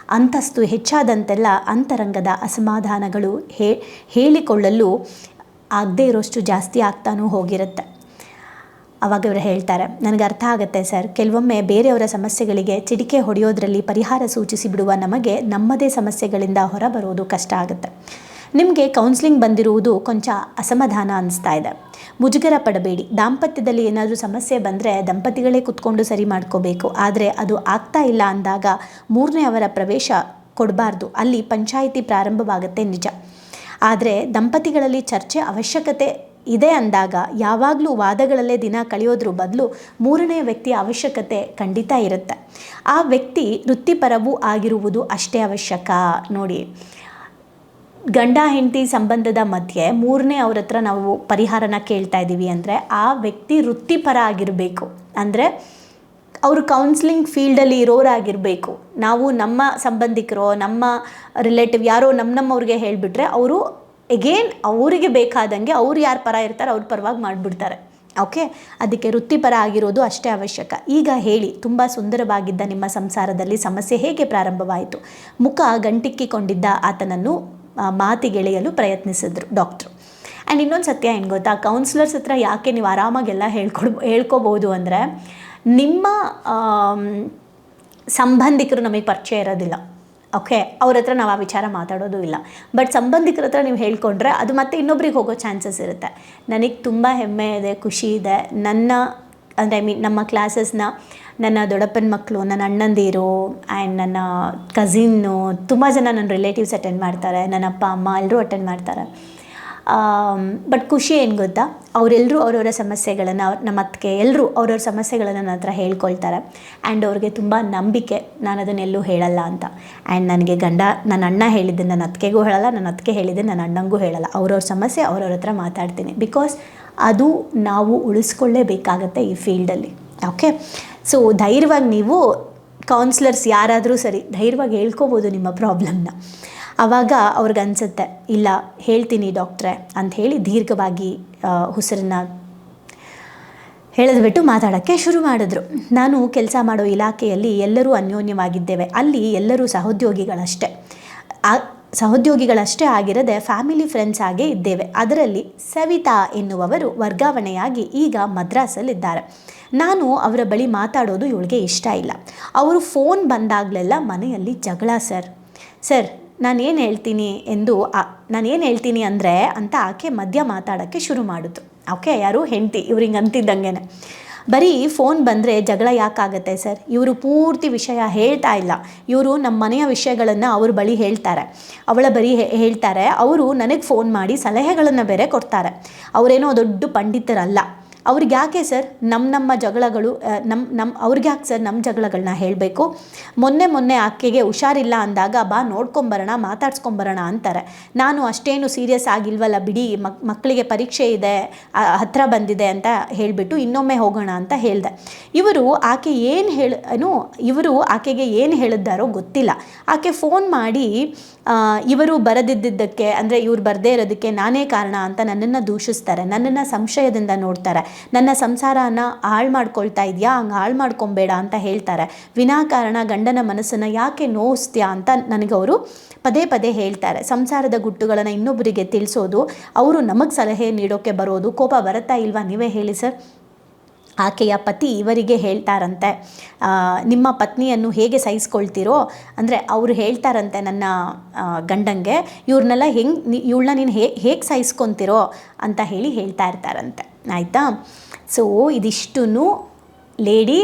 ಅಂತಸ್ತು ಹೆಚ್ಚಾದಂತೆಲ್ಲ ಅಂತರಂಗದ ಅಸಮಾಧಾನಗಳು ಹೇಳಿಕೊಳ್ಳಲು ಆಗದೇ ಇರೋಷ್ಟು ಜಾಸ್ತಿ ಆಗ್ತಾನೂ ಹೋಗಿರುತ್ತೆ. ಅವಾಗ ಇವರು ಹೇಳ್ತಾರೆ, ನನಗೆ ಅರ್ಥ ಆಗುತ್ತೆ ಸರ್. ಕೆಲವೊಮ್ಮೆ ಬೇರೆಯವರ ಸಮಸ್ಯೆಗಳಿಗೆ ಚಿಡಿಕೆ ಹೊಡೆಯೋದ್ರಲ್ಲಿ ಪರಿಹಾರ ಸೂಚಿಸಿ ಬಿಡುವ ನಮಗೆ ನಮ್ಮದೇ ಸಮಸ್ಯೆಗಳಿಂದ ಹೊರಬರೋದು ಕಷ್ಟ ಆಗುತ್ತೆ. ನಿಮಗೆ ಕೌನ್ಸಿಲಿಂಗ್ ಬಂದಿರುವುದು ಕೊಂಚ ಅಸಮಾಧಾನ ಅನಿಸ್ತಾ ಇದೆ. ಮುಜುಗರ ಪಡಬೇಡಿ. ದಾಂಪತ್ಯದಲ್ಲಿ ಏನಾದರೂ ಸಮಸ್ಯೆ ಬಂದರೆ ದಂಪತಿಗಳೇ ಕುತ್ಕೊಂಡು ಸರಿ ಮಾಡ್ಕೋಬೇಕು. ಆದರೆ ಅದು ಆಗ್ತಾ ಇಲ್ಲ ಅಂದಾಗ ಮೂರನೇ ಅವರ ಪ್ರವೇಶ ಕೊಡಬಾರ್ದು. ಅಲ್ಲಿ ಪಂಚಾಯಿತಿ ಪ್ರಾರಂಭವಾಗುತ್ತೆ ನಿಜ. ಆದರೆ ದಂಪತಿಗಳಲ್ಲಿ ಚರ್ಚೆ ಅವಶ್ಯಕತೆ ಇದೆ ಅಂದಾಗ ಯಾವಾಗಲೂ ವಾದಗಳಲ್ಲೇ ದಿನ ಕಳೆಯೋದ್ರ ಬದಲು ಮೂರನೇ ವ್ಯಕ್ತಿಯ ಅವಶ್ಯಕತೆ ಖಂಡಿತ ಇರುತ್ತೆ. ಆ ವ್ಯಕ್ತಿ ವೃತ್ತಿಪರವೂ ಆಗಿರುವುದು ಅಷ್ಟೇ ಅವಶ್ಯಕ. ನೋಡಿ, ಗಂಡ ಹೆಂಡತಿ ಸಂಬಂಧದ ಮಧ್ಯೆ ಮೂರನೇ ಅವ್ರ ಹತ್ರ ನಾವು ಪರಿಹಾರನ ಕೇಳ್ತಾ ಇದ್ದೀವಿ ಅಂದರೆ ಆ ವ್ಯಕ್ತಿ ವೃತ್ತಿಪರ ಆಗಿರಬೇಕು. ಅಂದರೆ ಅವರು ಕೌನ್ಸಿಲಿಂಗ್ ಫೀಲ್ಡಲ್ಲಿ ಇರೋರಾಗಿರಬೇಕು. ನಾವು ನಮ್ಮ ಸಂಬಂಧಿಕರೋ, ನಮ್ಮ ರಿಲೇಟಿವ್ ಯಾರೋ ನಮ್ಮ ನಮ್ಮವ್ರಿಗೆ ಹೇಳಿಬಿಟ್ರೆ ಅವರು ಎಗೇನ್ ಅವರಿಗೆ ಬೇಕಾದಂಗೆ ಅವ್ರು ಯಾರು ಪರ ಇರ್ತಾರೆ, ಅವ್ರ ಪರವಾಗಿ ಮಾಡಿಬಿಡ್ತಾರೆ. ಓಕೆ ಅದಕ್ಕೆ ವೃತ್ತಿಪರ ಆಗಿರೋದು ಅಷ್ಟೇ ಅವಶ್ಯಕ. ಈಗ ಹೇಳಿ, ತುಂಬ ಸುಂದರವಾಗಿದ್ದ ನಿಮ್ಮ ಸಂಸಾರದಲ್ಲಿ ಸಮಸ್ಯೆ ಹೇಗೆ ಪ್ರಾರಂಭವಾಯಿತು? ಮುಖ ಗಂಟಿಕ್ಕಿಕೊಂಡಿದ್ದ ಆತನನ್ನು ಮಾತಿಗೆಳೆಯಲು ಪ್ರಯತ್ನಿಸಿದ್ರು ಡಾಕ್ಟ್ರು ಆ್ಯಂಡ್ ಇನ್ನೊಂದು ಸತ್ಯ ಏನು ಗೊತ್ತಾ? ಕೌನ್ಸಿಲರ್ಸ್ ಹತ್ರ ಯಾಕೆ ನೀವು ಆರಾಮಾಗೆಲ್ಲ ಹೇಳ್ಕೊಡ್, ಹೇಳ್ಕೊಬೋದು ಅಂದರೆ, ನಿಮ್ಮ ಸಂಬಂಧಿಕರು ನಮಗೆ ಪರಿಚಯ ಇರೋದಿಲ್ಲ. ಓಕೆ, ಅವ್ರ ಹತ್ರ ನಾವು ಆ ವಿಚಾರ ಮಾತಾಡೋದು ಇಲ್ಲ. ಬಟ್ ಸಂಬಂಧಿಕರ ಹತ್ರ ನೀವು ಹೇಳ್ಕೊಂಡ್ರೆ ಅದು ಮತ್ತೆ ಇನ್ನೊಬ್ರಿಗೆ ಹೋಗೋ ಚಾನ್ಸಸ್ ಇರುತ್ತೆ. ನನಗೆ ತುಂಬ ಹೆಮ್ಮೆ ಇದೆ, ಖುಷಿ ಇದೆ. ನನ್ನ, ಅಂದರೆ ಐ ಮೀನ್ ನಮ್ಮ ಕ್ಲಾಸಸ್ನ ನನ್ನ ದೊಡ್ಡಪ್ಪನ ಮಕ್ಕಳು ನನ್ನ ಅಣ್ಣಂದಿರು ಆ್ಯಂಡ್ ನನ್ನ ಕಸಿನ್ನು ತುಂಬ ಜನ ನನ್ನ ರಿಲೇಟಿವ್ಸ್ ಅಟೆಂಡ್ ಮಾಡ್ತಾರೆ. ನನ್ನ ಅಪ್ಪ, ಅಮ್ಮ ಎಲ್ಲರೂ ಅಟೆಂಡ್ ಮಾಡ್ತಾರೆ. ಬಟ್ ಖುಷಿ ಏನು ಗೊತ್ತಾ? ಅವರೆಲ್ಲರೂ ಅವರವರ ಸಮಸ್ಯೆಗಳನ್ನು ನಮ್ಮ ಅತ್ತಿಗೆ ಎಲ್ಲರೂ ಅವ್ರವ್ರ ಸಮಸ್ಯೆಗಳನ್ನು ನನ್ನ ಹತ್ರ ಹೇಳ್ಕೊಳ್ತಾರೆ. ಆ್ಯಂಡ್ ಅವ್ರಿಗೆ ತುಂಬ ನಂಬಿಕೆ ನಾನು ಅದನ್ನೆಲ್ಲೂ ಹೇಳಲ್ಲ ಅಂತ. ಆ್ಯಂಡ್ ನನಗೆ ಗಂಡ ನನ್ನ ಅಣ್ಣ ಹೇಳಿದ್ದೆ ನನ್ನ ಅತ್ತಿಗೆಗೂ ಹೇಳಲ್ಲ ನನ್ನ ಅತ್ತಿಗೆ ಹೇಳಿದ್ದೆ ನನ್ನ ಅಣ್ಣಂಗೂ ಹೇಳಲ್ಲ. ಅವ್ರವ್ರ ಸಮಸ್ಯೆ ಅವ್ರವ್ರ ಹತ್ರ ಮಾತಾಡ್ತೀನಿ. ಬಿಕಾಸ್ ಅದು ನಾವು ಉಳಿಸ್ಕೊಳ್ಳೇಬೇಕಾಗತ್ತೆ ಈ ಫೀಲ್ಡಲ್ಲಿ. ಓಕೆ ಸೊ ಧೈರ್ಯವಾಗಿ ನೀವು ಕೌನ್ಸ್ಲರ್ಸ್ ಯಾರಾದರೂ ಸರಿ, ಧೈರ್ಯವಾಗಿ ಹೇಳ್ಕೊಬೋದು ನಿಮ್ಮ ಪ್ರಾಬ್ಲಮ್ನ ಆವಾಗ ಅವ್ರಿಗೆ ಅನಿಸುತ್ತೆ ಇಲ್ಲ, ಹೇಳ್ತೀನಿ ಡಾಕ್ಟ್ರೆ ಅಂತ ಹೇಳಿ ದೀರ್ಘವಾಗಿ ಉಸಿರನ್ನು ಹೇಳಿದ್ಬಿಟ್ಟು ಮಾತಾಡೋಕ್ಕೆ ಶುರು ಮಾಡಿದ್ರು. ನಾನು ಕೆಲಸ ಮಾಡೋ ಇಲಾಖೆಯಲ್ಲಿ ಎಲ್ಲರೂ ಅನ್ಯೋನ್ಯವಾಗಿದ್ದೇವೆ. ಅಲ್ಲಿ ಎಲ್ಲರೂ ಸಹೋದ್ಯೋಗಿಗಳಷ್ಟೇ. ಆ, ಸಹೋದ್ಯೋಗಿಗಳಷ್ಟೇ ಆಗಿರದೆ ಫ್ಯಾಮಿಲಿ ಫ್ರೆಂಡ್ಸ್ ಆಗೇ ಇದ್ದೇವೆ. ಅದರಲ್ಲಿ ಸವಿತಾ ಎನ್ನುವವರು ವರ್ಗಾವಣೆಯಾಗಿ ಈಗ ಮದ್ರಾಸಲ್ಲಿದ್ದಾರೆ. ನಾನು ಅವರ ಬಳಿ ಮಾತಾಡೋದು ಇವಳಿಗೆ ಇಷ್ಟ ಇಲ್ಲ. ಅವರು ಫೋನ್ ಬಂದಾಗಲೆಲ್ಲ ಮನೆಯಲ್ಲಿ ಜಗಳ ಸರ್. ಸರ್ ನಾನೇನು ಹೇಳ್ತೀನಿ ಎಂದು ನಾನೇನು ಹೇಳ್ತೀನಿ ಅಂದರೆ ಅಂತ ಆಕೆ ಮಧ್ಯ ಮಾತಾಡೋಕ್ಕೆ ಶುರು ಮಾಡಿತು ಓಕೆ, ಯಾರು? ಹೆಂಡತಿ. ಇವ್ರಿಗೆ ಅಂತಿದ್ದಂಗೆ ಬರೀ ಫೋನ್ ಬಂದರೆ ಜಗಳ ಯಾಕಾಗತ್ತೆ ಸರ್? ಇವರು ಪೂರ್ತಿ ವಿಷಯ ಹೇಳ್ತಾ ಇಲ್ಲ. ಇವರು ನಮ್ಮ ಮನೆಯ ವಿಷಯಗಳನ್ನು ಅವ್ರ ಬಳಿ ಹೇಳ್ತಾರೆ. ಅವಳ ಬರೀ ಹೇಳ್ತಾರೆ. ಅವರು ನನಗೆ ಫೋನ್ ಮಾಡಿ ಸಲಹೆಗಳನ್ನು ಬೇರೆ ಕೊಡ್ತಾರೆ. ಅವರೇನೋ ದೊಡ್ಡ ಪಂಡಿತರಲ್ಲ. ಅವ್ರಿಗೆ ಯಾಕೆ ಸರ್ ನಮ್ಮ ನಮ್ಮ ಜಗಳಗಳು ನಮ್ಮ ನಮ್ಮ ಅವ್ರಿಗೆ ಯಾಕೆ ಸರ್ ನಮ್ಮ ಜಗಳಗಳನ್ನ ಹೇಳಬೇಕು? ಮೊನ್ನೆ ಮೊನ್ನೆ ಆಕೆಗೆ ಹುಷಾರಿಲ್ಲ ಅಂದಾಗ, ಬಾ ನೋಡ್ಕೊಂಬರೋಣ, ಮಾತಾಡ್ಸ್ಕೊಂಬರೋಣ ಅಂತಾರೆ. ನಾನು ಅಷ್ಟೇನು ಸೀರಿಯಸ್ ಆಗಿಲ್ವಲ್ಲ ಬಿಡಿ, ಮಕ್, ಮಕ್ಕಳಿಗೆ ಪರೀಕ್ಷೆ ಇದೆ ಹತ್ತಿರ ಬಂದಿದೆ ಅಂತ ಹೇಳಿಬಿಟ್ಟು ಇನ್ನೊಮ್ಮೆ ಹೋಗೋಣ ಅಂತ ಹೇಳಿದೆ. ಇವರು ಆಕೆ ಏನು ಹೇಳ ಇವರು ಆಕೆಗೆ ಏನು ಹೇಳಿದ್ದಾರೋ ಗೊತ್ತಿಲ್ಲ. ಆಕೆ ಫೋನ್ ಮಾಡಿ ಇವರು ಬರದಿದ್ದಕ್ಕೆ ಅಂದರೆ ಇವ್ರು ಬರದೇ ಇರೋದಕ್ಕೆ ನಾನೇ ಕಾರಣ ಅಂತ ನನ್ನನ್ನು ದೂಷಿಸ್ತಾರೆ, ನನ್ನನ್ನು ಸಂಶಯದಿಂದ ನೋಡ್ತಾರೆ. ನನ್ನ ಸಂಸಾರನ ಹಾಳು ಮಾಡ್ಕೊಳ್ತಾ ಇದೆಯಾ? ಹಂಗೆ ಹಾಳು ಮಾಡ್ಕೊಬೇಡ ಅಂತ ಹೇಳ್ತಾರೆ. ವಿನಾಕಾರಣ ಗಂಡನ ಮನಸ್ಸನ್ನು ಯಾಕೆ ನೋಯಿಸ್ತೀಯಾ ಅಂತ ನನಗೆ ಅವರು ಪದೇ ಪದೇ ಹೇಳ್ತಾರೆ. ಸಂಸಾರದ ಗುಟ್ಟುಗಳನ್ನು ಇನ್ನೊಬ್ಬರಿಗೆ ತಿಳಿಸೋದು, ಅವರು ನಮಗೆ ಸಲಹೆ ನೀಡೋಕ್ಕೆ ಬರೋದು ಕೋಪ ಬರುತ್ತಾ ಇಲ್ವಾ? ನೀವೇ ಹೇಳಿ ಸರ್. ಆಕೆಯ ಪತಿ ಇವರಿಗೆ ಹೇಳ್ತಾರಂತೆ. ನಿಮ್ಮ ಪತ್ನಿಯನ್ನು ಹೇಗೆ ಸಹಿಸ್ಕೊಳ್ತೀರೋ, ಅಂದರೆ ಅವರು ಹೇಳ್ತಾರಂತೆ ನನ್ನ ಗಂಡಂಗೆ ಇವ್ರನ್ನೆಲ್ಲ ಹೆಂಗೆ ಇವಳನ್ನ ನೀನು ಹೇ, ಹೇಗೆ ಸಹಿಸ್ಕೊತೀರೋ ಅಂತ ಹೇಳಿ ಹೇಳ್ತಾ ಇರ್ತಾರಂತೆ. ಆಯಿತಾ? ಸೊ ಇದಿಷ್ಟೂ ಲೇಡಿ,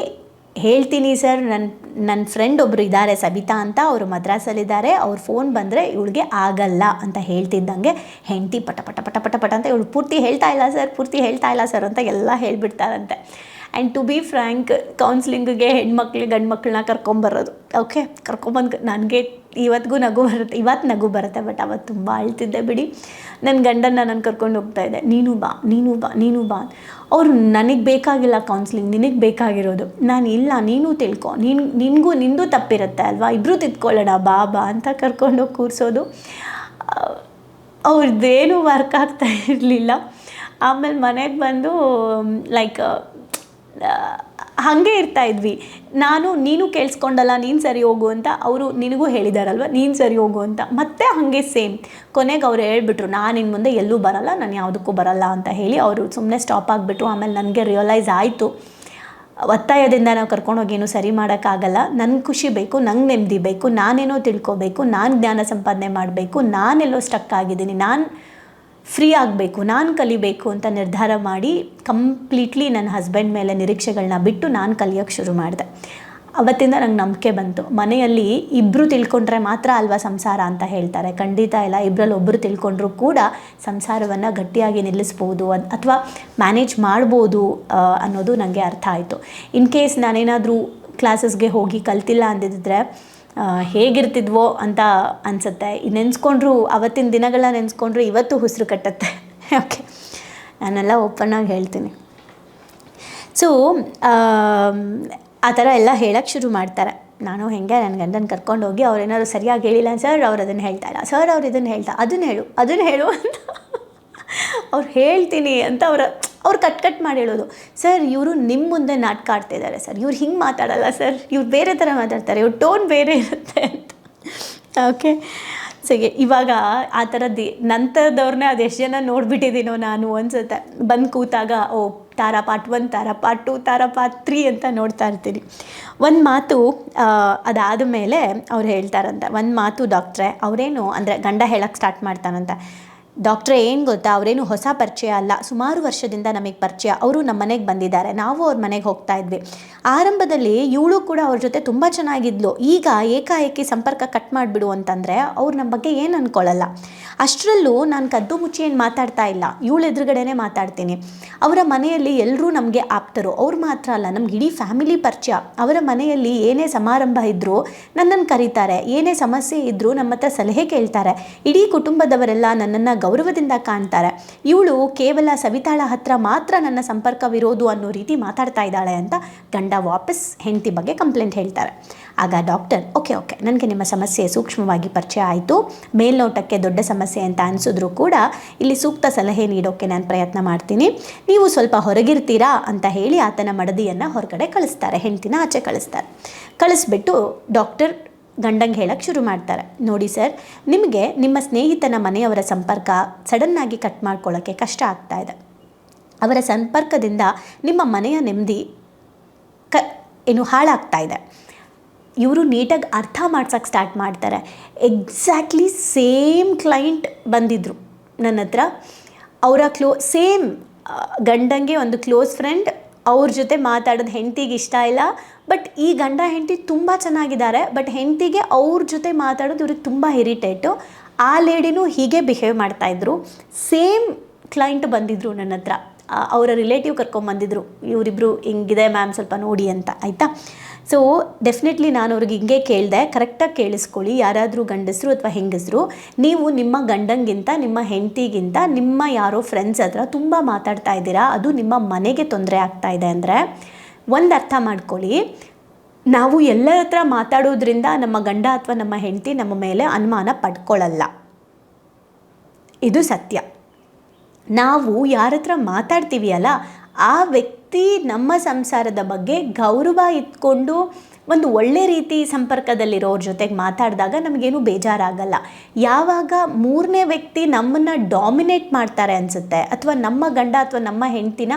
ಹೇಳ್ತೀನಿ ಸರ್ ನನ್ನ ನನ್ನ ಫ್ರೆಂಡ್ ಒಬ್ಬರು ಇದ್ದಾರೆ ಸಬಿತಾ ಅಂತ, ಅವರು ಮದ್ರಾಸಲ್ಲಿದ್ದಾರೆ, ಅವ್ರ ಫೋನ್ ಬಂದರೆ ಇವಳಿಗೆ ಆಗಲ್ಲ ಅಂತ ಹೇಳ್ತಿದ್ದಂಗೆ ಹೆಂಡತಿ ಪಟ ಪಟ ಪಟ ಪಟ ಪಟ ಅಂತ ಇವಳು ಪೂರ್ತಿ ಹೇಳ್ತಾ ಇಲ್ಲ ಸರ್, ಪೂರ್ತಿ ಹೇಳ್ತಾ ಇಲ್ಲ ಸರ್ ಅಂತ ಎಲ್ಲ ಹೇಳ್ಬಿಡ್ತಾರಂತೆ. ಆ್ಯಂಡ್ ಟು ಬಿ ಫ್ರ್ಯಾಂಕ್ ಕೌನ್ಸ್ಲಿಂಗ್ಗೆ ಹೆಣ್ಮಕ್ಳು ಗಂಡು ಮಕ್ಕಳನ್ನ ಕರ್ಕೊಂಬರೋದು ಓಕೆ ಕರ್ಕೊಂಬಂದು ನನಗೆ ಇವತ್ತಿಗೂ ನಗು ಬರುತ್ತೆ. ಇವತ್ತು ನಗು ಬರುತ್ತೆ ಬಟ್ ಅವತ್ತು ತುಂಬ ಅಳ್ತಿದ್ದೆ ಬಿಡಿ. ನನ್ನ ಗಂಡನ್ನ ನಾನು ಕರ್ಕೊಂಡು ಹೋಗ್ತಾ ಇದ್ದೆ. ನೀನು ಬಾ ನೀನು ಬಾ ನೀನು ಬಾ ಅವರು ನನಗೆ ಬೇಕಾಗಿಲ್ಲ ಕೌನ್ಸ್ಲಿಂಗ್ ನಿನಗೆ ಬೇಕಾಗಿರೋದು. ನಾನು ಇಲ್ಲ, ನೀನು ತಿಳ್ಕೊ. ನೀನು, ನಿನಗೂ, ನಿಂದು ತಪ್ಪಿರುತ್ತೆ ಅಲ್ವಾ? ಇಬ್ಬರೂ ತಿದ್ಕೊಳ್ಳೋಣ, ಬಾ ಬಾ ಅಂತ ಕರ್ಕೊಂಡೋಗಿ ಕೂರಿಸೋದು. ಅವ್ರದ್ದೇನು ವರ್ಕ್ ಆಗ್ತಾ ಇರಲಿಲ್ಲ. ಆಮೇಲೆ ಮನೆಗೆ ಬಂದು ಲೈಕ್ ಹಾಗೆ ಇರ್ತಾ ಇದ್ವಿ. ನಾನು, ನೀನು ಕೇಳಿಸ್ಕೊಂಡಲ್ಲ, ನೀನು ಸರಿ ಹೋಗು ಅಂತ ಅವರು ನಿನಗೂ ಹೇಳಿದಾರಲ್ವ, ನೀನು ಸರಿ ಹೋಗು ಅಂತ. ಮತ್ತೆ ಹಾಗೆ ಸೇಮ್ ಕೊನೆಗೆ ಅವ್ರು ಹೇಳ್ಬಿಟ್ರು ನಾನು ಇನ್ನು ಮುಂದೆ ಎಲ್ಲೂ ಬರಲ್ಲ, ನಾನು ಯಾವುದಕ್ಕೂ ಬರಲ್ಲ ಅಂತ ಹೇಳಿ ಅವರು ಸುಮ್ಮನೆ ಸ್ಟಾಪ್ ಆಗಿಬಿಟ್ರು. ಆಮೇಲೆ ನನಗೆ ರಿಯಲೈಸ್ ಆಯಿತು. ಒತ್ತಾಯದಿಂದ ನಾವು ಕರ್ಕೊಂಡೋಗಿ ಏನು ಸರಿ ಮಾಡೋಕ್ಕಾಗಲ್ಲ. ನನ್ನ ಖುಷಿ ಬೇಕು, ನಂಗೆ ನೆಮ್ಮದಿ ಬೇಕು, ನಾನೇನೋ ತಿಳ್ಕೊಬೇಕು, ನಾನು ಜ್ಞಾನ ಸಂಪಾದನೆ ಮಾಡಬೇಕು, ನಾನೆಲ್ಲೋ ಸ್ಟಕ್ ಆಗಿದ್ದೀನಿ, ನಾನು ಫ್ರೀ ಆಗಬೇಕು ನಾನು ಕಲಿಬೇಕು ಅಂತ ನಿರ್ಧಾರ ಮಾಡಿ ಕಂಪ್ಲೀಟ್ಲಿ ನನ್ನ ಹಸ್ಬೆಂಡ್ ಮೇಲೆ ನಿರೀಕ್ಷೆಗಳನ್ನ ಬಿಟ್ಟು ನಾನು ಕಲಿಯೋಕ್ಕೆ ಶುರು ಮಾಡಿದೆ. ಅವತ್ತಿಂದ ನಂಗೆ ನಂಬಿಕೆ ಬಂತು. ಮನೆಯಲ್ಲಿ ಇಬ್ಬರು ತಿಳ್ಕೊಂಡ್ರೆ ಮಾತ್ರ ಅಲ್ವಾ ಸಂಸಾರ ಅಂತ ಹೇಳ್ತಾರೆ. ಖಂಡಿತ ಇಲ್ಲ ಇಬ್ಬರಲ್ಲಿ ಒಬ್ಬರು ತಿಳ್ಕೊಂಡ್ರೂ ಕೂಡ ಸಂಸಾರವನ್ನು ಗಟ್ಟಿಯಾಗಿ ನಿಲ್ಲಿಸ್ಬೋದು ಅಥವಾ ಮ್ಯಾನೇಜ್ ಮಾಡ್ಬೋದು ಅನ್ನೋದು ನನಗೆ ಅರ್ಥ ಆಯಿತು. ಇನ್ ಕೇಸ್ ನಾನೇನಾದರೂ ಕ್ಲಾಸಸ್ಗೆ ಹೋಗಿ ಕಲ್ತಿಲ್ಲ ಅಂದಿದ್ರೆ ಆ, ಹೇಗಿರ್ತಿದ್ವೋ ಅಂತ ಅನಿಸುತ್ತೆ. ನೆನೆಸ್ಕೊಂಡ್ರು, ಅವತ್ತಿನ ದಿನಗಳನ್ನ ನೆನೆಸ್ಕೊಂಡ್ರು ಇವತ್ತು ಉಸಿರು ಕಟ್ಟತ್ತೆ. ಓಕೆ ನಾನೆಲ್ಲ ಓಪನ್ನಾಗಿ ಹೇಳ್ತೀನಿ. ಸೊ ಆ ಥರ ಎಲ್ಲ ಹೇಳಕ್ಕೆ ಶುರು ಮಾಡ್ತಾರೆ. ನಾನು ಹೆಂಗೆ ನನ್ನ ಗಂಡನ ಕರ್ಕೊಂಡು ಹೋಗಿ ಅವ್ರೇನಾದ್ರು ಸರಿಯಾಗಿ ಹೇಳಿಲ್ಲ ಸರ್, ಅವ್ರು ಅದನ್ನು ಹೇಳ್ತಾ ಇಲ್ಲ. ಸರ್, ಅವ್ರು ಇದನ್ನು ಹೇಳ್ತಾ ಅದನ್ನು ಹೇಳು ಅದನ್ನು ಹೇಳು ಅಂತ. ಅವ್ರು ಹೇಳ್ತೀನಿ ಅಂತ ಅವ್ರ ಅವ್ರು ಕಟ್ ಕಟ್ ಮಾಡಿ ಹೇಳೋದು. ಸರ್, ಇವರು ನಿಮ್ಮ ಮುಂದೆ ನಾಟಕ ಆಡ್ತಿದ್ದಾರೆ ಸರ್. ಇವ್ರು ಹಿಂಗೆ ಮಾತಾಡಲ್ಲ ಸರ್. ಇವ್ರು ಬೇರೆ ಥರ ಮಾತಾಡ್ತಾರೆ. ಇವ್ರ ಟೋನ್ ಬೇರೆ ಇರುತ್ತೆ ಅಂತ. ಓಕೆ ಸೊ ಇವಾಗ ಆ ಥರದ್ದು ನಂತರದವ್ರನ್ನೇ ಅದು ಎಷ್ಟು ಜನ ನೋಡಿಬಿಟ್ಟಿದ್ದೀನೋ ನಾನು ಅನ್ಸುತ್ತೆ. ಬಂದು ಕೂತಾಗ, ಓ, Tara part one Tara part two Tara part three ಅಂತ ನೋಡ್ತಾ ಇರ್ತೀನಿ. ಒಂದು ಮಾತು ಅದಾದ ಮೇಲೆ ಅವ್ರು ಹೇಳ್ತಾರಂತೆ. ಒಂದು ಮಾತು ಡಾಕ್ಟ್ರೆ, ಅವರೇನು ಅಂದರೆ ಗಂಡ ಹೇಳಕ್ಕೆ ಸ್ಟಾರ್ಟ್ ಮಾಡ್ತಾನಂತೆ. ಡಾಕ್ಟ್ರೇ, ಏನು ಗೊತ್ತಾ? ಅವರೇನು ಹೊಸ ಪರಿಚಯ ಅಲ್ಲ. ಸುಮಾರು ವರ್ಷದಿಂದ ನಮಗೆ ಪರಿಚಯ. ಅವರು ನಮ್ಮ ಮನೆಗೆ ಬಂದಿದ್ದಾರೆ. ನಾವು ಅವ್ರ ಮನೆಗೆ ಹೋಗ್ತಾ ಇದ್ವಿ. ಆರಂಭದಲ್ಲಿ ಇವಳು ಕೂಡ ಅವ್ರ ಜೊತೆ ತುಂಬ ಚೆನ್ನಾಗಿದ್ಲು. ಈಗ ಏಕಾಏಕಿ ಸಂಪರ್ಕ ಕಟ್ ಮಾಡಿಬಿಡು ಅಂತಂದರೆ ಅವ್ರು ನಮ್ಮ ಬಗ್ಗೆ ಏನು ಅಂದ್ಕೊಳ್ಳಲ್ಲ ಅಷ್ಟರಲ್ಲೂ ನಾನು ಕದ್ದು ಮುಚ್ಚಿ ಏನು ಮಾತಾಡ್ತಾ ಇಲ್ಲ. ಇವಳು ಎದುರುಗಡೆನೇ ಮಾತಾಡ್ತೀನಿ. ಅವರ ಮನೆಯಲ್ಲಿ ಎಲ್ಲರೂ ನಮಗೆ ಆಪ್ತರು. ಅವ್ರು ಮಾತ್ರ ಅಲ್ಲ, ನಮ್ಗೆ ಇಡೀ ಫ್ಯಾಮಿಲಿ ಪರಿಚಯ. ಅವರ ಮನೆಯಲ್ಲಿ ಏನೇ ಸಮಾರಂಭ ಇದ್ದರೂ ನನ್ನನ್ನು ಕರೀತಾರೆ. ಏನೇ ಸಮಸ್ಯೆ ಇದ್ದರೂ ನಮ್ಮ ಹತ್ರ ಸಲಹೆ ಕೇಳ್ತಾರೆ. ಇಡೀ ಕುಟುಂಬದವರೆಲ್ಲ ನನ್ನನ್ನು ಗೌರವದಿಂದ ಕಾಣ್ತಾರೆ. ಇವಳು ಕೇವಲ ಸವಿತಾಳ ಹತ್ರ ಮಾತ್ರ ನನ್ನ ಸಂಪರ್ಕವಿರೋದು ಅನ್ನೋ ರೀತಿ ಮಾತಾಡ್ತಾ ಇದ್ದಾಳೆ ಅಂತ ಗಂಡ ವಾಪಸ್ ಹೆಂಡತಿ ಬಗ್ಗೆ ಕಂಪ್ಲೇಂಟ್ ಹೇಳ್ತಾರೆ. ಆಗ ಡಾಕ್ಟರ್ ಓಕೆ ಓಕೆ ನನಗೆ ನಿಮ್ಮ ಸಮಸ್ಯೆ ಸೂಕ್ಷ್ಮವಾಗಿ ಪರಿಚಯ ಆಯಿತು. ಮೇಲ್ನೋಟಕ್ಕೆ ದೊಡ್ಡ ಸಮಸ್ಯೆ ಅಂತ ಅನಿಸಿದ್ರು ಕೂಡ ಇಲ್ಲಿ ಸೂಕ್ತ ಸಲಹೆ ನೀಡೋಕ್ಕೆ ನಾನು ಪ್ರಯತ್ನ ಮಾಡ್ತೀನಿ. ನೀವು ಸ್ವಲ್ಪ ಹೊರಗಿರ್ತೀರಾ ಅಂತ ಹೇಳಿ ಆತನ ಮಡದಿಯನ್ನು ಹೊರಗಡೆ ಕಳಿಸ್ತಾರೆ. ಹೆಂಡತಿನ ಆಚೆ ಕಳಿಸ್ತಾರೆ. ಕಳಿಸ್ಬಿಟ್ಟು ಡಾಕ್ಟರ್ ಗಂಡಂಗೆ ಹೇಳಕ್ಕೆ ಶುರು ಮಾಡ್ತಾರೆ. ನೋಡಿ ಸರ್, ನಿಮಗೆ ನಿಮ್ಮ ಸ್ನೇಹಿತನ ಮನೆಯವರ ಸಂಪರ್ಕ ಸಡನ್ನಾಗಿ ಕಟ್ ಮಾಡ್ಕೊಳ್ಳೋಕ್ಕೆ ಕಷ್ಟ ಆಗ್ತಾ ಇದೆ. ಅವರ ಸಂಪರ್ಕದಿಂದ ನಿಮ್ಮ ಮನೆಯ ನೆಮ್ಮದಿ ಕ, ಏನು ಹಾಳಾಗ್ತಾ ಇದೆ. ಇವರು ನೀಟಾಗಿ ಅರ್ಥ ಮಾಡ್ಸೋಕ್ಕೆ ಸ್ಟಾರ್ಟ್ ಮಾಡ್ತಾರೆ. ಎಕ್ಸಾಕ್ಟ್ಲಿ ಸೇಮ್ ಕ್ಲೈಂಟ್ ಬಂದಿದ್ದರು ನನ್ನ ಹತ್ರ. ಅವರ ಕ್ಲೋ ಸೇಮ್ ಗಂಡಂಗೆ ಒಂದು ಕ್ಲೋಸ್ ಫ್ರೆಂಡ್ ಅವ್ರ ಜೊತೆ ಮಾತಾಡೋದು ಹೆಂಡ್ತಿಗೆ ಇಷ್ಟ ಇಲ್ಲ ಬಟ್ ಈ ಗಂಡ ಹೆಂಡತಿ ತುಂಬ ಚೆನ್ನಾಗಿದ್ದಾರೆ. ಬಟ್ ಹೆಂಡತಿಗೆ ಅವ್ರ ಜೊತೆ ಮಾತಾಡೋದು ಇವ್ರಿಗೆ ತುಂಬ ಇರಿಟೇಟು. ಆ ಲೇಡಿನೂ ಹೀಗೆ ಬಿಹೇವ್ ಮಾಡ್ತಾಯಿದ್ರು ಸೇಮ್ ಕ್ಲೈಂಟ್ ಬಂದಿದ್ರು ನನ್ನ ಹತ್ರ. ಅವರ ರಿಲೇಟಿವ್ ಕರ್ಕೊಂಬಂದಿದ್ರು ಇವರಿಬ್ಬರು ಹಿಂಗಿದೆ ಮ್ಯಾಮ್ ಸ್ವಲ್ಪ ನೋಡಿ ಅಂತ, ಆಯಿತಾ? ಸೊ ಡೆಫಿನೆಟ್ಲಿ ನಾನು ಅವ್ರಿಗೆ ಹಿಂಗೆ ಕೇಳಿದೆ. ಕರೆಕ್ಟಾಗಿ ಕೇಳಿಸ್ಕೊಳ್ಳಿ. ಯಾರಾದರೂ ಗಂಡಸರು ಅಥವಾ ಹೆಂಗಸರು, ನೀವು ನಿಮ್ಮ ಗಂಡಂಗಿಂತ, ನಿಮ್ಮ ಹೆಂಡತಿಗಿಂತ, ನಿಮ್ಮ ಯಾರೋ ಫ್ರೆಂಡ್ಸ್ ಹತ್ರ ತುಂಬ ಮಾತಾಡ್ತಾ ಇದ್ದೀರಾ? ಅದು ನಿಮ್ಮ ಮನೆಗೆ ತೊಂದರೆ ಆಗ್ತಾ ಇದೆ ಅಂದರೆ ಒಂದು ಅರ್ಥ ಮಾಡ್ಕೊಳ್ಳಿ. ನಾವು ಎಲ್ಲರ ಹತ್ರ ಮಾತಾಡೋದ್ರಿಂದ ನಮ್ಮ ಗಂಡ ಅಥವಾ ನಮ್ಮ ಹೆಂಡತಿ ನಮ್ಮ ಮೇಲೆ ಅನುಮಾನ ಪಡ್ಕೊಳ್ಳಲ್ಲ. ಇದು ಸತ್ಯ. ನಾವು ಯಾರ ಹತ್ರ ಮಾತಾಡ್ತೀವಿ ಅಲ್ಲ, ಆ ವ್ಯಕ್ತಿ ನಮ್ಮ ಸಂಸಾರದ ಬಗ್ಗೆ ಗೌರವ ಇಟ್ಕೊಂಡು ಒಂದು ಒಳ್ಳೆ ರೀತಿ ಸಂಪರ್ಕದಲ್ಲಿರೋರ ಜೊತೆಗೆ ಮಾತಾಡಿದಾಗ ನಮಗೇನು ಬೇಜಾರಾಗಲ್ಲ. ಯಾವಾಗ ಮೂರನೇ ವ್ಯಕ್ತಿ ನಮ್ಮನ್ನು ಡಾಮಿನೇಟ್ ಮಾಡ್ತಾರೆ ಅನಿಸುತ್ತೆ, ಅಥವಾ ನಮ್ಮ ಗಂಡ ಅಥವಾ ನಮ್ಮ ಹೆಂಡ್ತಿನ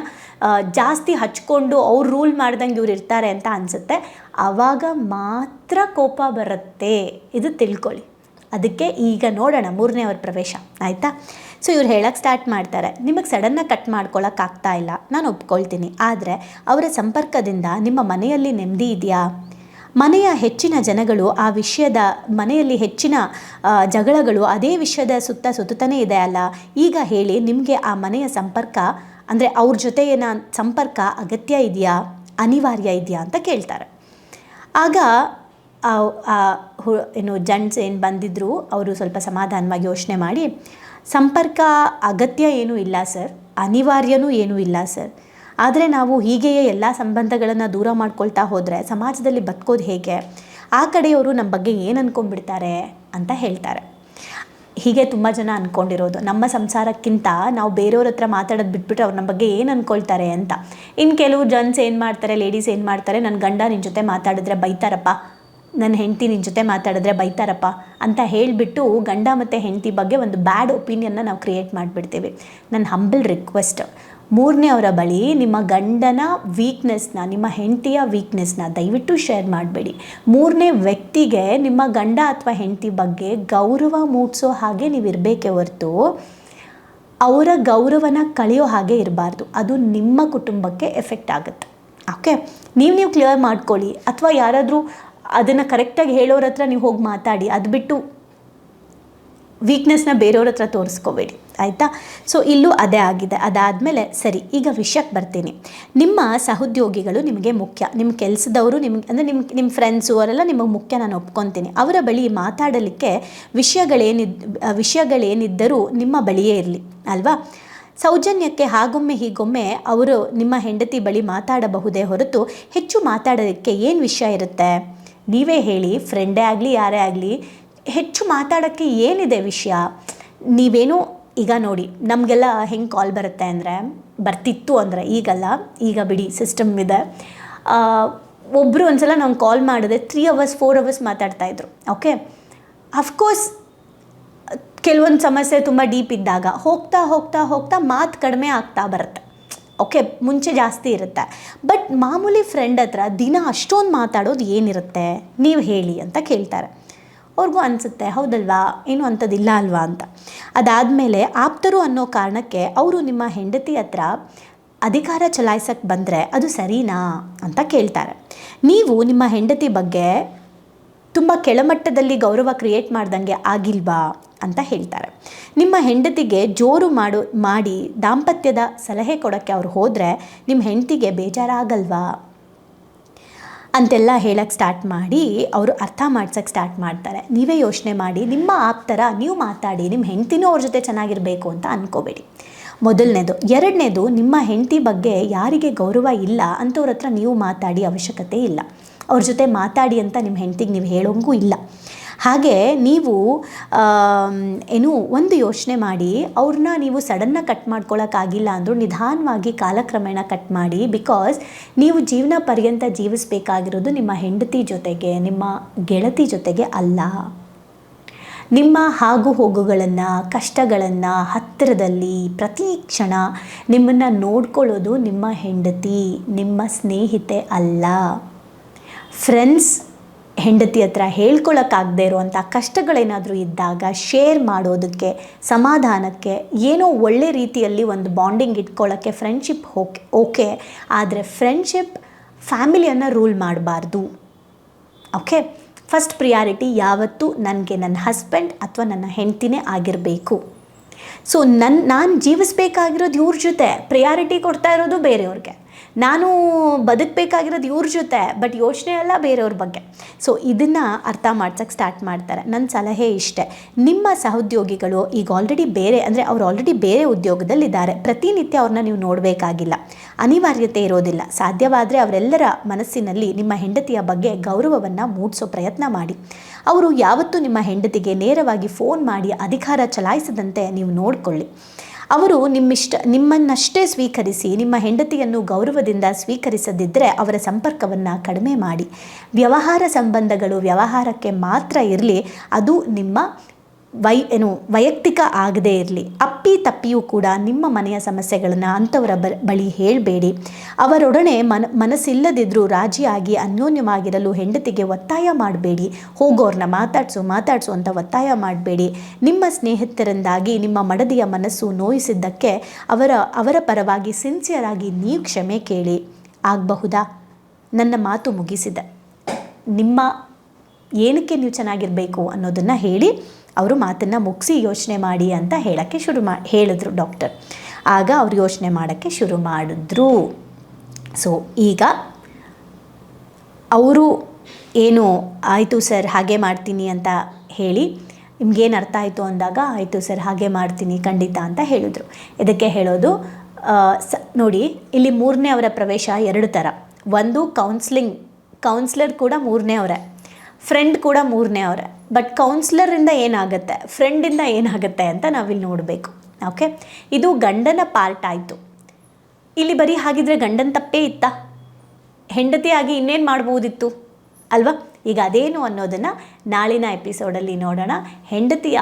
ಜಾಸ್ತಿ ಹಚ್ಕೊಂಡು ಅವ್ರು ರೂಲ್ ಮಾಡ್ದಂಗೆ ಇವ್ರು ಇರ್ತಾರೆ ಅಂತ ಅನಿಸುತ್ತೆ. ಆವಾಗ ಮಾತ್ರ ಕೋಪ ಬರುತ್ತೆ. ಇದು ತಿಳ್ಕೊಳ್ಳಿ. ಅದಕ್ಕೆ ಈಗ ನೋಡೋಣ ಮೂರನೇ ಅವ್ರ ಪ್ರವೇಶ. ಆಯಿತಾ? ಸೊ ಇವ್ರು ಹೇಳೋಕ್ಕೆ ಸ್ಟಾರ್ಟ್ ಮಾಡ್ತಾರೆ. ನಿಮಗೆ ಸಡನ್ನಾಗಿ ಕಟ್ ಮಾಡ್ಕೊಳ್ಳೋಕ್ಕಾಗ್ತಾ ಇಲ್ಲ. ನಾನು ಒಪ್ಕೊಳ್ತೀನಿ. ಆದರೆ, ಅವರ ಸಂಪರ್ಕದಿಂದ ನಿಮ್ಮ ಮನೆಯಲ್ಲಿ ನೆಮ್ಮದಿ ಇದೆಯಾ? ಮನೆಯ ಹೆಚ್ಚಿನ ಜನಗಳು ಆ ವಿಷಯದ ಮನೆಯಲ್ಲಿ ಹೆಚ್ಚಿನ ಜಗಳಗಳು ಅದೇ ವಿಷಯದ ಸುತ್ತ ಸುತ್ತನೇ ಇದೆ ಅಲ್ಲ? ಈಗ ಹೇಳಿ ನಿಮಗೆ ಆ ಮನೆಯ ಸಂಪರ್ಕ, ಅಂದರೆ ಅವ್ರ ಜೊತೆಗಿನ ಸಂಪರ್ಕ ಅಗತ್ಯ ಇದೆಯಾ? ಅನಿವಾರ್ಯ ಇದೆಯಾ ಅಂತ ಕೇಳ್ತಾರೆ. ಆಗ ಏನು ಜಂಟ್ಸ್ ಏನು ಬಂದಿದ್ದರು ಅವರು ಸ್ವಲ್ಪ ಸಮಾಧಾನವಾಗಿ ಯೋಚನೆ ಮಾಡಿ, ಸಂಪರ್ಕ ಅಗತ್ಯ ಏನೂ ಇಲ್ಲ ಸರ್, ಅನಿವಾರ್ಯನೂ ಏನೂ ಇಲ್ಲ ಸರ್. ಆದರೆ ನಾವು ಹೀಗೆಯೇ ಎಲ್ಲ ಸಂಬಂಧಗಳನ್ನು ದೂರ ಮಾಡ್ಕೊಳ್ತಾ ಹೋದರೆ ಸಮಾಜದಲ್ಲಿ ಬದುಕೋದು ಹೇಗೆ? ಆ ಕಡೆಯವರು ನಮ್ಮ ಬಗ್ಗೆ ಏನು ಅಂದ್ಕೊಂಡ್ಬಿಡ್ತಾರೆ ಅಂತ ಹೇಳ್ತಾರೆ. ಹೀಗೆ ತುಂಬ ಜನ ಅಂದ್ಕೊಂಡಿರೋದು ನಮ್ಮ ಸಂಸಾರಕ್ಕಿಂತ ನಾವು ಬೇರೆಯವ್ರ ಹತ್ರ ಮಾತಾಡೋದು ಬಿಟ್ಬಿಟ್ಟು ಅವ್ರು ನಮ್ಮ ಬಗ್ಗೆ ಏನು ಅಂದ್ಕೊಳ್ತಾರೆ ಅಂತ. ಇನ್ನು ಕೆಲವು ಜನ್ಸ್ ಏನು ಮಾಡ್ತಾರೆ ಲೇಡೀಸ್ ಏನು ಮಾಡ್ತಾರೆ ನನ್ನ ಗಂಡ ನಿನ್ನ ಜೊತೆ ಮಾತಾಡಿದ್ರೆ ಬೈತಾರಪ್ಪ ನನ್ನ ಹೆಂಡತಿ ನಿನ್ನ ಜೊತೆ ಮಾತಾಡಿದ್ರೆ ಬೈತಾರಪ್ಪ ಅಂತ ಹೇಳಿಬಿಟ್ಟು ಗಂಡ ಮತ್ತು ಹೆಂಡತಿ ಬಗ್ಗೆ ಒಂದು ಬ್ಯಾಡ್ ಒಪಿನಿಯನ್ನ ನಾವು ಕ್ರಿಯೇಟ್ ಮಾಡಿಬಿಡ್ತೀವಿ. ನನ್ನ ಹಂಬಲ್ ರಿಕ್ವೆಸ್ಟ್ ಮೂರನೇ ಅವರ ಬಳಿ ನಿಮ್ಮ ಗಂಡನ ವೀಕ್ನೆಸ್ನ ನಿಮ್ಮ ಹೆಂಡತಿಯ ವೀಕ್ನೆಸ್ನ ದಯವಿಟ್ಟು ಶೇರ್ ಮಾಡಬೇಡಿ. ಮೂರನೇ ವ್ಯಕ್ತಿಗೆ ನಿಮ್ಮ ಗಂಡ ಅಥವಾ ಹೆಂಡತಿ ಬಗ್ಗೆ ಗೌರವ ಮೂಡಿಸೋ ಹಾಗೆ ನೀವು ಇರಬೇಕೇ ಹೊರತು, ಅವರ ಗೌರವನ ಕಳೆಯೋ ಹಾಗೆ ಇರಬಾರ್ದು. ಅದು ನಿಮ್ಮ ಕುಟುಂಬಕ್ಕೆ ಎಫೆಕ್ಟ್ ಆಗುತ್ತೆ. ಓಕೆ ನೀವು ನೀವು ಕ್ಲಿಯರ್ ಮಾಡ್ಕೊಳ್ಳಿ. ಅಥವಾ ಯಾರಾದರೂ ಅದನ್ನು ಕರೆಕ್ಟಾಗಿ ಹೇಳೋರ ಹತ್ರ ನೀವು ಹೋಗಿ ಮಾತಾಡಿ. ಅದು ಬಿಟ್ಟು ವೀಕ್ನೆಸ್ನ ಬೇರೆಯವ್ರ ಹತ್ರ ತೋರಿಸ್ಕೋಬೇಡಿ, ಆಯಿತಾ? ಸೊ ಇಲ್ಲೂ ಅದೇ ಆಗಿದೆ. ಅದಾದಮೇಲೆ ಸರಿ, ಈಗ ವಿಷಯಕ್ಕೆ ಬರ್ತೀನಿ. ನಿಮ್ಮ ಸಹೋದ್ಯೋಗಿಗಳು ನಿಮಗೆ ಮುಖ್ಯ. ನಿಮ್ಮ ಕೆಲಸದವರು ನಿಮ್ಗೆ, ಅಂದರೆ ನಿಮ್ಮ ನಿಮ್ಮ ಫ್ರೆಂಡ್ಸು ಅವರೆಲ್ಲ ನಿಮಗೆ ಮುಖ್ಯ ನಾನು ಒಪ್ಕೊತೀನಿ. ಅವರ ಬಳಿ ಮಾತಾಡಲಿಕ್ಕೆ ವಿಷಯಗಳೇನಿದ್, ವಿಷಯಗಳೇನಿದ್ದರೂ ನಿಮ್ಮ ಬಳಿಯೇ ಇರಲಿ, ಅಲ್ವಾ? ಸೌಜನ್ಯಕ್ಕೆ ಹಾಗೊಮ್ಮೆ ಹೀಗೊಮ್ಮೆ ಅವರು ನಿಮ್ಮ ಹೆಂಡತಿ ಬಳಿ ಮಾತಾಡಬಹುದೇ ಹೊರತು ಹೆಚ್ಚು ಮಾತಾಡೋದಕ್ಕೆ ಏನು ವಿಷಯ ಇರುತ್ತೆ? ನೀವೇ ಹೇಳಿ ಫ್ರೆಂಡೇ ಆಗಲಿ, ಯಾರೇ ಆಗಲಿ ಹೆಚ್ಚು ಮಾತಾಡೋಕ್ಕೆ ಏನಿದೆ ವಿಷಯ? ನೀವೇನು, ಈಗ ನೋಡಿ, ನಮಗೆಲ್ಲ ಹೆಂಗೆ ಕಾಲ್ ಬರುತ್ತೆ ಅಂದರೆ, ಬರ್ತಿತ್ತು ಅಂದರೆ ಈಗಲ್ಲ, ಈಗ ಬಿಡಿ ಸಿಸ್ಟಮ್ ಇದೆ. ಒಬ್ಬರು ಒಂದ್ಸಲ ನಾವು ಕಾಲ್ ಮಾಡಿದೆ ತ್ರೀ ಅವರ್ಸ್ ಫೋರ್ ಅವರ್ಸ್ ಮಾತಾಡ್ತಾಯಿದ್ರು ಓಕೆ ಅಫ್ಕೋರ್ಸ್ ಕೆಲವೊಂದು ಸಮಸ್ಯೆ ತುಂಬ ಡೀಪ್ ಇದ್ದಾಗ ಹೋಗ್ತಾ ಹೋಗ್ತಾ ಹೋಗ್ತಾ ಮಾತು ಕಡಿಮೆ ಆಗ್ತಾ ಬರುತ್ತೆ ಓಕೆ ಮುಂಚೆ ಜಾಸ್ತಿ ಇರುತ್ತೆ. ಬಟ್ ಮಾಮೂಲಿ ಫ್ರೆಂಡ್ ಹತ್ರ ದಿನ ಅಷ್ಟೊಂದು ಮಾತಾಡೋದು ಏನಿರುತ್ತೆ? ನೀವು ಹೇಳಿ ಅಂತ ಕೇಳ್ತಾರೆ. ಅವ್ರಿಗೂ ಅನಿಸುತ್ತೆ, ಹೌದಲ್ವಾ? ಏನು ಅಂಥದ್ದಿಲ್ಲ ಅಲ್ವಾ ಅಂತ. ಅದಾದಮೇಲೆ ಆಪ್ತರು ಅನ್ನೋ ಕಾರಣಕ್ಕೆ ಅವರು ನಿಮ್ಮ ಹೆಂಡತಿ ಹತ್ರ ಅಧಿಕಾರ ಚಲಾಯಿಸಕ್ಕೆ ಬಂದರೆ ಅದು ಸರಿನಾ ಅಂತ ಕೇಳ್ತಾರೆ. ನೀವು ನಿಮ್ಮ ಹೆಂಡತಿ ಬಗ್ಗೆ ತುಂಬ ಕೆಳಮಟ್ಟದಲ್ಲಿ ಗೌರವ ಕ್ರಿಯೇಟ್ ಮಾಡ್ದಂಗೆ ಆಗಿಲ್ವಾ ಅಂತ ಹೇಳ್ತಾರೆ. ನಿಮ್ಮ ಹೆಂಡತಿಗೆ ಜೋರು ಮಾಡು, ಮಾಡಿ ದಾಂಪತ್ಯದ ಸಲಹೆ ಕೊಡೋಕ್ಕೆ ಅವ್ರು ಹೋದರೆ ನಿಮ್ಮ ಹೆಂಡತಿಗೆ ಬೇಜಾರಾಗಲ್ವಾ? ಅಂತೆಲ್ಲ ಹೇಳಕ್ಕೆ ಸ್ಟಾರ್ಟ್ ಮಾಡಿ, ಅವರು ಅರ್ಥ ಮಾಡ್ಸೋಕ್ಕೆ ಸ್ಟಾರ್ಟ್ ಮಾಡ್ತಾರೆ. ನೀವೇ ಯೋಚನೆ ಮಾಡಿ, ನಿಮ್ಮ ಆಪ್ತರ ನೀವು ಮಾತಾಡಿ ನಿಮ್ಮ ಹೆಂಡ್ತಿನೂ ಅವ್ರ ಜೊತೆ ಚೆನ್ನಾಗಿರಬೇಕು ಅಂತ ಅಂದ್ಕೋಬೇಡಿ ಮೊದಲನೇದು. ಎರಡನೇದು, ನಿಮ್ಮ ಹೆಂಡತಿ ಬಗ್ಗೆ ಯಾರಿಗೆ ಗೌರವ ಇಲ್ಲ ಅಂಥವ್ರ ಹತ್ರ ನೀವು ಮಾತಾಡಿ ಅವಶ್ಯಕತೆ ಇಲ್ಲ. ಅವ್ರ ಜೊತೆ ಮಾತಾಡಿ ಅಂತ ನಿಮ್ಮ ಹೆಂಡ್ತಿಗೆ ನೀವು ಹೇಳೋಂಗೂ ಇಲ್ಲ. ಹಾಗೆ ನೀವು ಏನು ಒಂದು ಯೋಚನೆ ಮಾಡಿ, ಅವ್ರನ್ನ ನೀವು ಸಡನ್ನಾಗಿ ಕಟ್ ಮಾಡ್ಕೊಳ್ಳೋಕ್ಕಾಗಿಲ್ಲ ಅಂದರೂ ನಿಧಾನವಾಗಿ ಕಾಲಕ್ರಮೇಣ ಕಟ್ ಮಾಡಿ ಬಿಕಾಸ್ ನೀವು ಜೀವನ ಪರ್ಯಂತ ಜೀವಿಸಬೇಕಾಗಿರೋದು ನಿಮ್ಮ ಹೆಂಡತಿ ಜೊತೆಗೆ, ನಿಮ್ಮ ಗೆಳತಿ ಜೊತೆಗೆ ಅಲ್ಲ. ನಿಮ್ಮ ಹಾಗು ಹೋಗುಗಳನ್ನು, ಕಷ್ಟಗಳನ್ನು ಹತ್ತಿರದಲ್ಲಿ ಪ್ರತಿ ಕ್ಷಣ ನಿಮ್ಮನ್ನು ನೋಡ್ಕೊಳ್ಳೋದು ನಿಮ್ಮ ಹೆಂಡತಿ, ನಿಮ್ಮ ಸ್ನೇಹಿತೆ ಅಲ್ಲ. ಫ್ರೆಂಡ್ಸ್ ಹೆಂಡತಿ ಹತ್ರ ಹೇಳ್ಕೊಳಕ್ಕಾಗದೇ ಇರುವಂಥ ಕಷ್ಟಗಳೇನಾದರೂ ಇದ್ದಾಗ ಶೇರ್ ಮಾಡೋದಕ್ಕೆ, ಸಮಾಧಾನಕ್ಕೆ, ಏನೋ ಒಳ್ಳೆ ರೀತಿಯಲ್ಲಿ ಒಂದು ಬಾಂಡಿಂಗ್ ಇಟ್ಕೊಳ್ಳೋಕ್ಕೆ ಫ್ರೆಂಡ್ಶಿಪ್ ಓಕೆ ಓಕೆ ಆದರೆ ಫ್ರೆಂಡ್ಶಿಪ್ ಫ್ಯಾಮಿಲಿಯನ್ನು ರೂಲ್ ಮಾಡಬಾರ್ದು. ಓಕೆ ಫಸ್ಟ್ ಪ್ರಿಯಾರಿಟಿ ಯಾವತ್ತೂ ನನಗೆ ನನ್ನ ಹಸ್ಬೆಂಡ್ ಅಥವಾ ನನ್ನ ಹೆಂಡ್ತಿನೇ ಆಗಿರಬೇಕು. ಸೊ ನನ್ನ ನಾನು ಜೀವಿಸ್ಬೇಕಾಗಿರೋದು ಇವ್ರ ಜೊತೆ. ಪ್ರಿಯಾರಿಟಿ ಕೊಡ್ತಾ ಇರೋದು ಬೇರೆಯವ್ರಿಗೆ. ನಾನು ಬದುಕಬೇಕಾಗಿರೋದು ಇವ್ರ ಜೊತೆ ಬಟ್ ಯೋಚನೆ ಎಲ್ಲ ಬೇರೆಯವ್ರ ಬಗ್ಗೆ. ಸೊ ಇದನ್ನು ಅರ್ಥ ಮಾಡ್ಸೋಕ್ಕೆ ಸ್ಟಾರ್ಟ್ ಮಾಡ್ತಾರೆ. ನನ್ನ ಸಲಹೆ ಇಷ್ಟೇ. ನಿಮ್ಮ ಸಹೋದ್ಯೋಗಿಗಳು ಈಗ ಆಲ್ರೆಡಿ ಬೇರೆ, ಅಂದರೆ ಅವ್ರು ಆಲ್ರೆಡಿ ಬೇರೆ ಉದ್ಯೋಗದಲ್ಲಿದ್ದಾರೆ. ಪ್ರತಿನಿತ್ಯ ಅವ್ರನ್ನ ನೀವು ನೋಡಬೇಕಾಗಿಲ್ಲ. ಅನಿವಾರ್ಯತೆ ಇರೋದಿಲ್ಲ. ಸಾಧ್ಯವಾದರೆ ಅವರೆಲ್ಲರ ಮನಸ್ಸಿನಲ್ಲಿ ನಿಮ್ಮ ಹೆಂಡತಿಯ ಬಗ್ಗೆ ಗೌರವವನ್ನು ಮೂಡಿಸೋ ಪ್ರಯತ್ನ ಮಾಡಿ. ಅವರು ಯಾವತ್ತೂ ನಿಮ್ಮ ಹೆಂಡತಿಗೆ ನೇರವಾಗಿ ಫೋನ್ ಮಾಡಿ ಅಧಿಕಾರ ಚಲಾಯಿಸದಂತೆ ನೀವು ನೋಡಿಕೊಳ್ಳಿ. ಅವರು ನಿಮ್ಮಿಷ್ಟ, ನಿಮ್ಮನ್ನಷ್ಟೇ ಸ್ವೀಕರಿಸಿ, ನಿಮ್ಮ ಹೆಂಡತಿಯನ್ನು ಗೌರವದಿಂದ ಸ್ವೀಕರಿಸದಿದ್ದರೆ ಅವರ ಸಂಪರ್ಕವನ್ನು ಕಡಿಮೆ ಮಾಡಿ. ವ್ಯವಹಾರ ಸಂಬಂಧಗಳು ವ್ಯವಹಾರಕ್ಕೆ ಮಾತ್ರ ಇರಲಿ, ಅದು ನಿಮ್ಮ ವೈ, ಏನು, ವೈಯಕ್ತಿಕ ಆಗದೇ ಇರಲಿ, ಅಪ್ಪಿ ತಪ್ಪಿಯೂ ಕೂಡ ನಿಮ್ಮ ಮನೆಯ ಸಮಸ್ಯೆಗಳನ್ನು ಅಂಥವರ ಬಳಿ ಹೇಳಬೇಡಿ. ಅವರೊಡನೆ ಮನ ಮನಸ್ಸಿಲ್ಲದಿದ್ದರೂ ರಾಜಿಯಾಗಿ ಅನ್ಯೋನ್ಯವಾಗಿರಲು ಹೆಂಡತಿಗೆ ಒತ್ತಾಯ ಮಾಡಬೇಡಿ. ಹೋಗೋರ್ನ ಮಾತಾಡಿಸು ಮಾತಾಡಿಸು ಅಂತ ಒತ್ತಾಯ ಮಾಡಬೇಡಿ. ನಿಮ್ಮ ಸ್ನೇಹಿತರಿಂದಾಗಿ, ನಿಮ್ಮ ಮಡದಿಯ ಮನಸ್ಸು ನೋಯಿಸಿದ್ದಕ್ಕೆ ಅವರ ಅವರ ಪರವಾಗಿ ಸಿನ್ಸಿಯರಾಗಿ ನೀವು ಕ್ಷಮೆ ಕೇಳಿ. ಆಗಬಹುದಾ? ನನ್ನ ಮಾತು ಮುಗಿಸಿದೆ. ನಿಮ್ಮ, ಏನಕ್ಕೆ ನೀವು ಚೆನ್ನಾಗಿರಬೇಕು ಅನ್ನೋದನ್ನು ಹೇಳಿ. ಅವರು ಮಾತನ್ನು ಮುಗಿಸಿ ಯೋಚನೆ ಮಾಡಿ ಅಂತ ಹೇಳೋಕ್ಕೆ ಶುರು ಮಾ, ಹೇಳಿದ್ರು ಡಾಕ್ಟರ್. ಆಗ ಅವ್ರು ಯೋಚನೆ ಮಾಡೋಕ್ಕೆ ಶುರು ಮಾಡಿದ್ರು. ಸೊ ಈಗ ಅವರು ಏನು, ಆಯಿತು ಸರ್, ಹಾಗೆ ಮಾಡ್ತೀನಿ ಅಂತ ಹೇಳಿ ನಿಮ್ಗೇನು ಅರ್ಥ ಆಯಿತು ಅಂದಾಗ, ಆಯಿತು ಸರ್, ಹಾಗೆ ಮಾಡ್ತೀನಿ, ಖಂಡಿತ ಅಂತ ಹೇಳಿದ್ರು. ಇದಕ್ಕೆ ಹೇಳೋದು ಸ, ನೋಡಿ, ಇಲ್ಲಿ ಮೂರನೇ ಅವರ ಪ್ರವೇಶ ಎರಡು ಥರ. ಒಂದು ಕೌನ್ಸ್ಲಿಂಗ್ ಕೌನ್ಸ್ಲರ್ ಕೂಡ ಮೂರನೇ ಅವರೇ. ಫ್ರೆಂಡ್ ಕೂಡ ಮೂರನೇ ಅವರ. ಬಟ್ ಕೌನ್ಸ್ಲರಿಂದ ಏನಾಗುತ್ತೆ? ಫ್ರೆಂಡಿಂದ ಏನಾಗುತ್ತೆ ಅಂತ ನಾವಿಲ್ಲಿ ನೋಡಬೇಕು. ಓಕೆ ಇದು ಗಂಡನ ಪಾರ್ಟ್ ಆಯಿತು. ಇಲ್ಲಿ ಬರೀ ಹಾಗಿದ್ರೆ ಗಂಡನ ತಪ್ಪೇ ಇತ್ತ? ಹೆಂಡತಿಯಾಗಿ ಇನ್ನೇನು ಮಾಡ್ಬೋದಿತ್ತು? ಅಲ್ವಾ? ಈಗ ಅದೇನು ಅನ್ನೋದನ್ನು ನಾಳಿನ ಎಪಿಸೋಡಲ್ಲಿ ನೋಡೋಣ. ಹೆಂಡತಿಯ,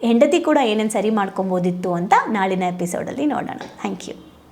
ಹೆಂಡತಿ ಕೂಡ ಏನೇನು ಸರಿ ಮಾಡ್ಕೊಬೋದಿತ್ತು ಅಂತ ನಾಳಿನ ಎಪಿಸೋಡಲ್ಲಿ ನೋಡೋಣ. Thank you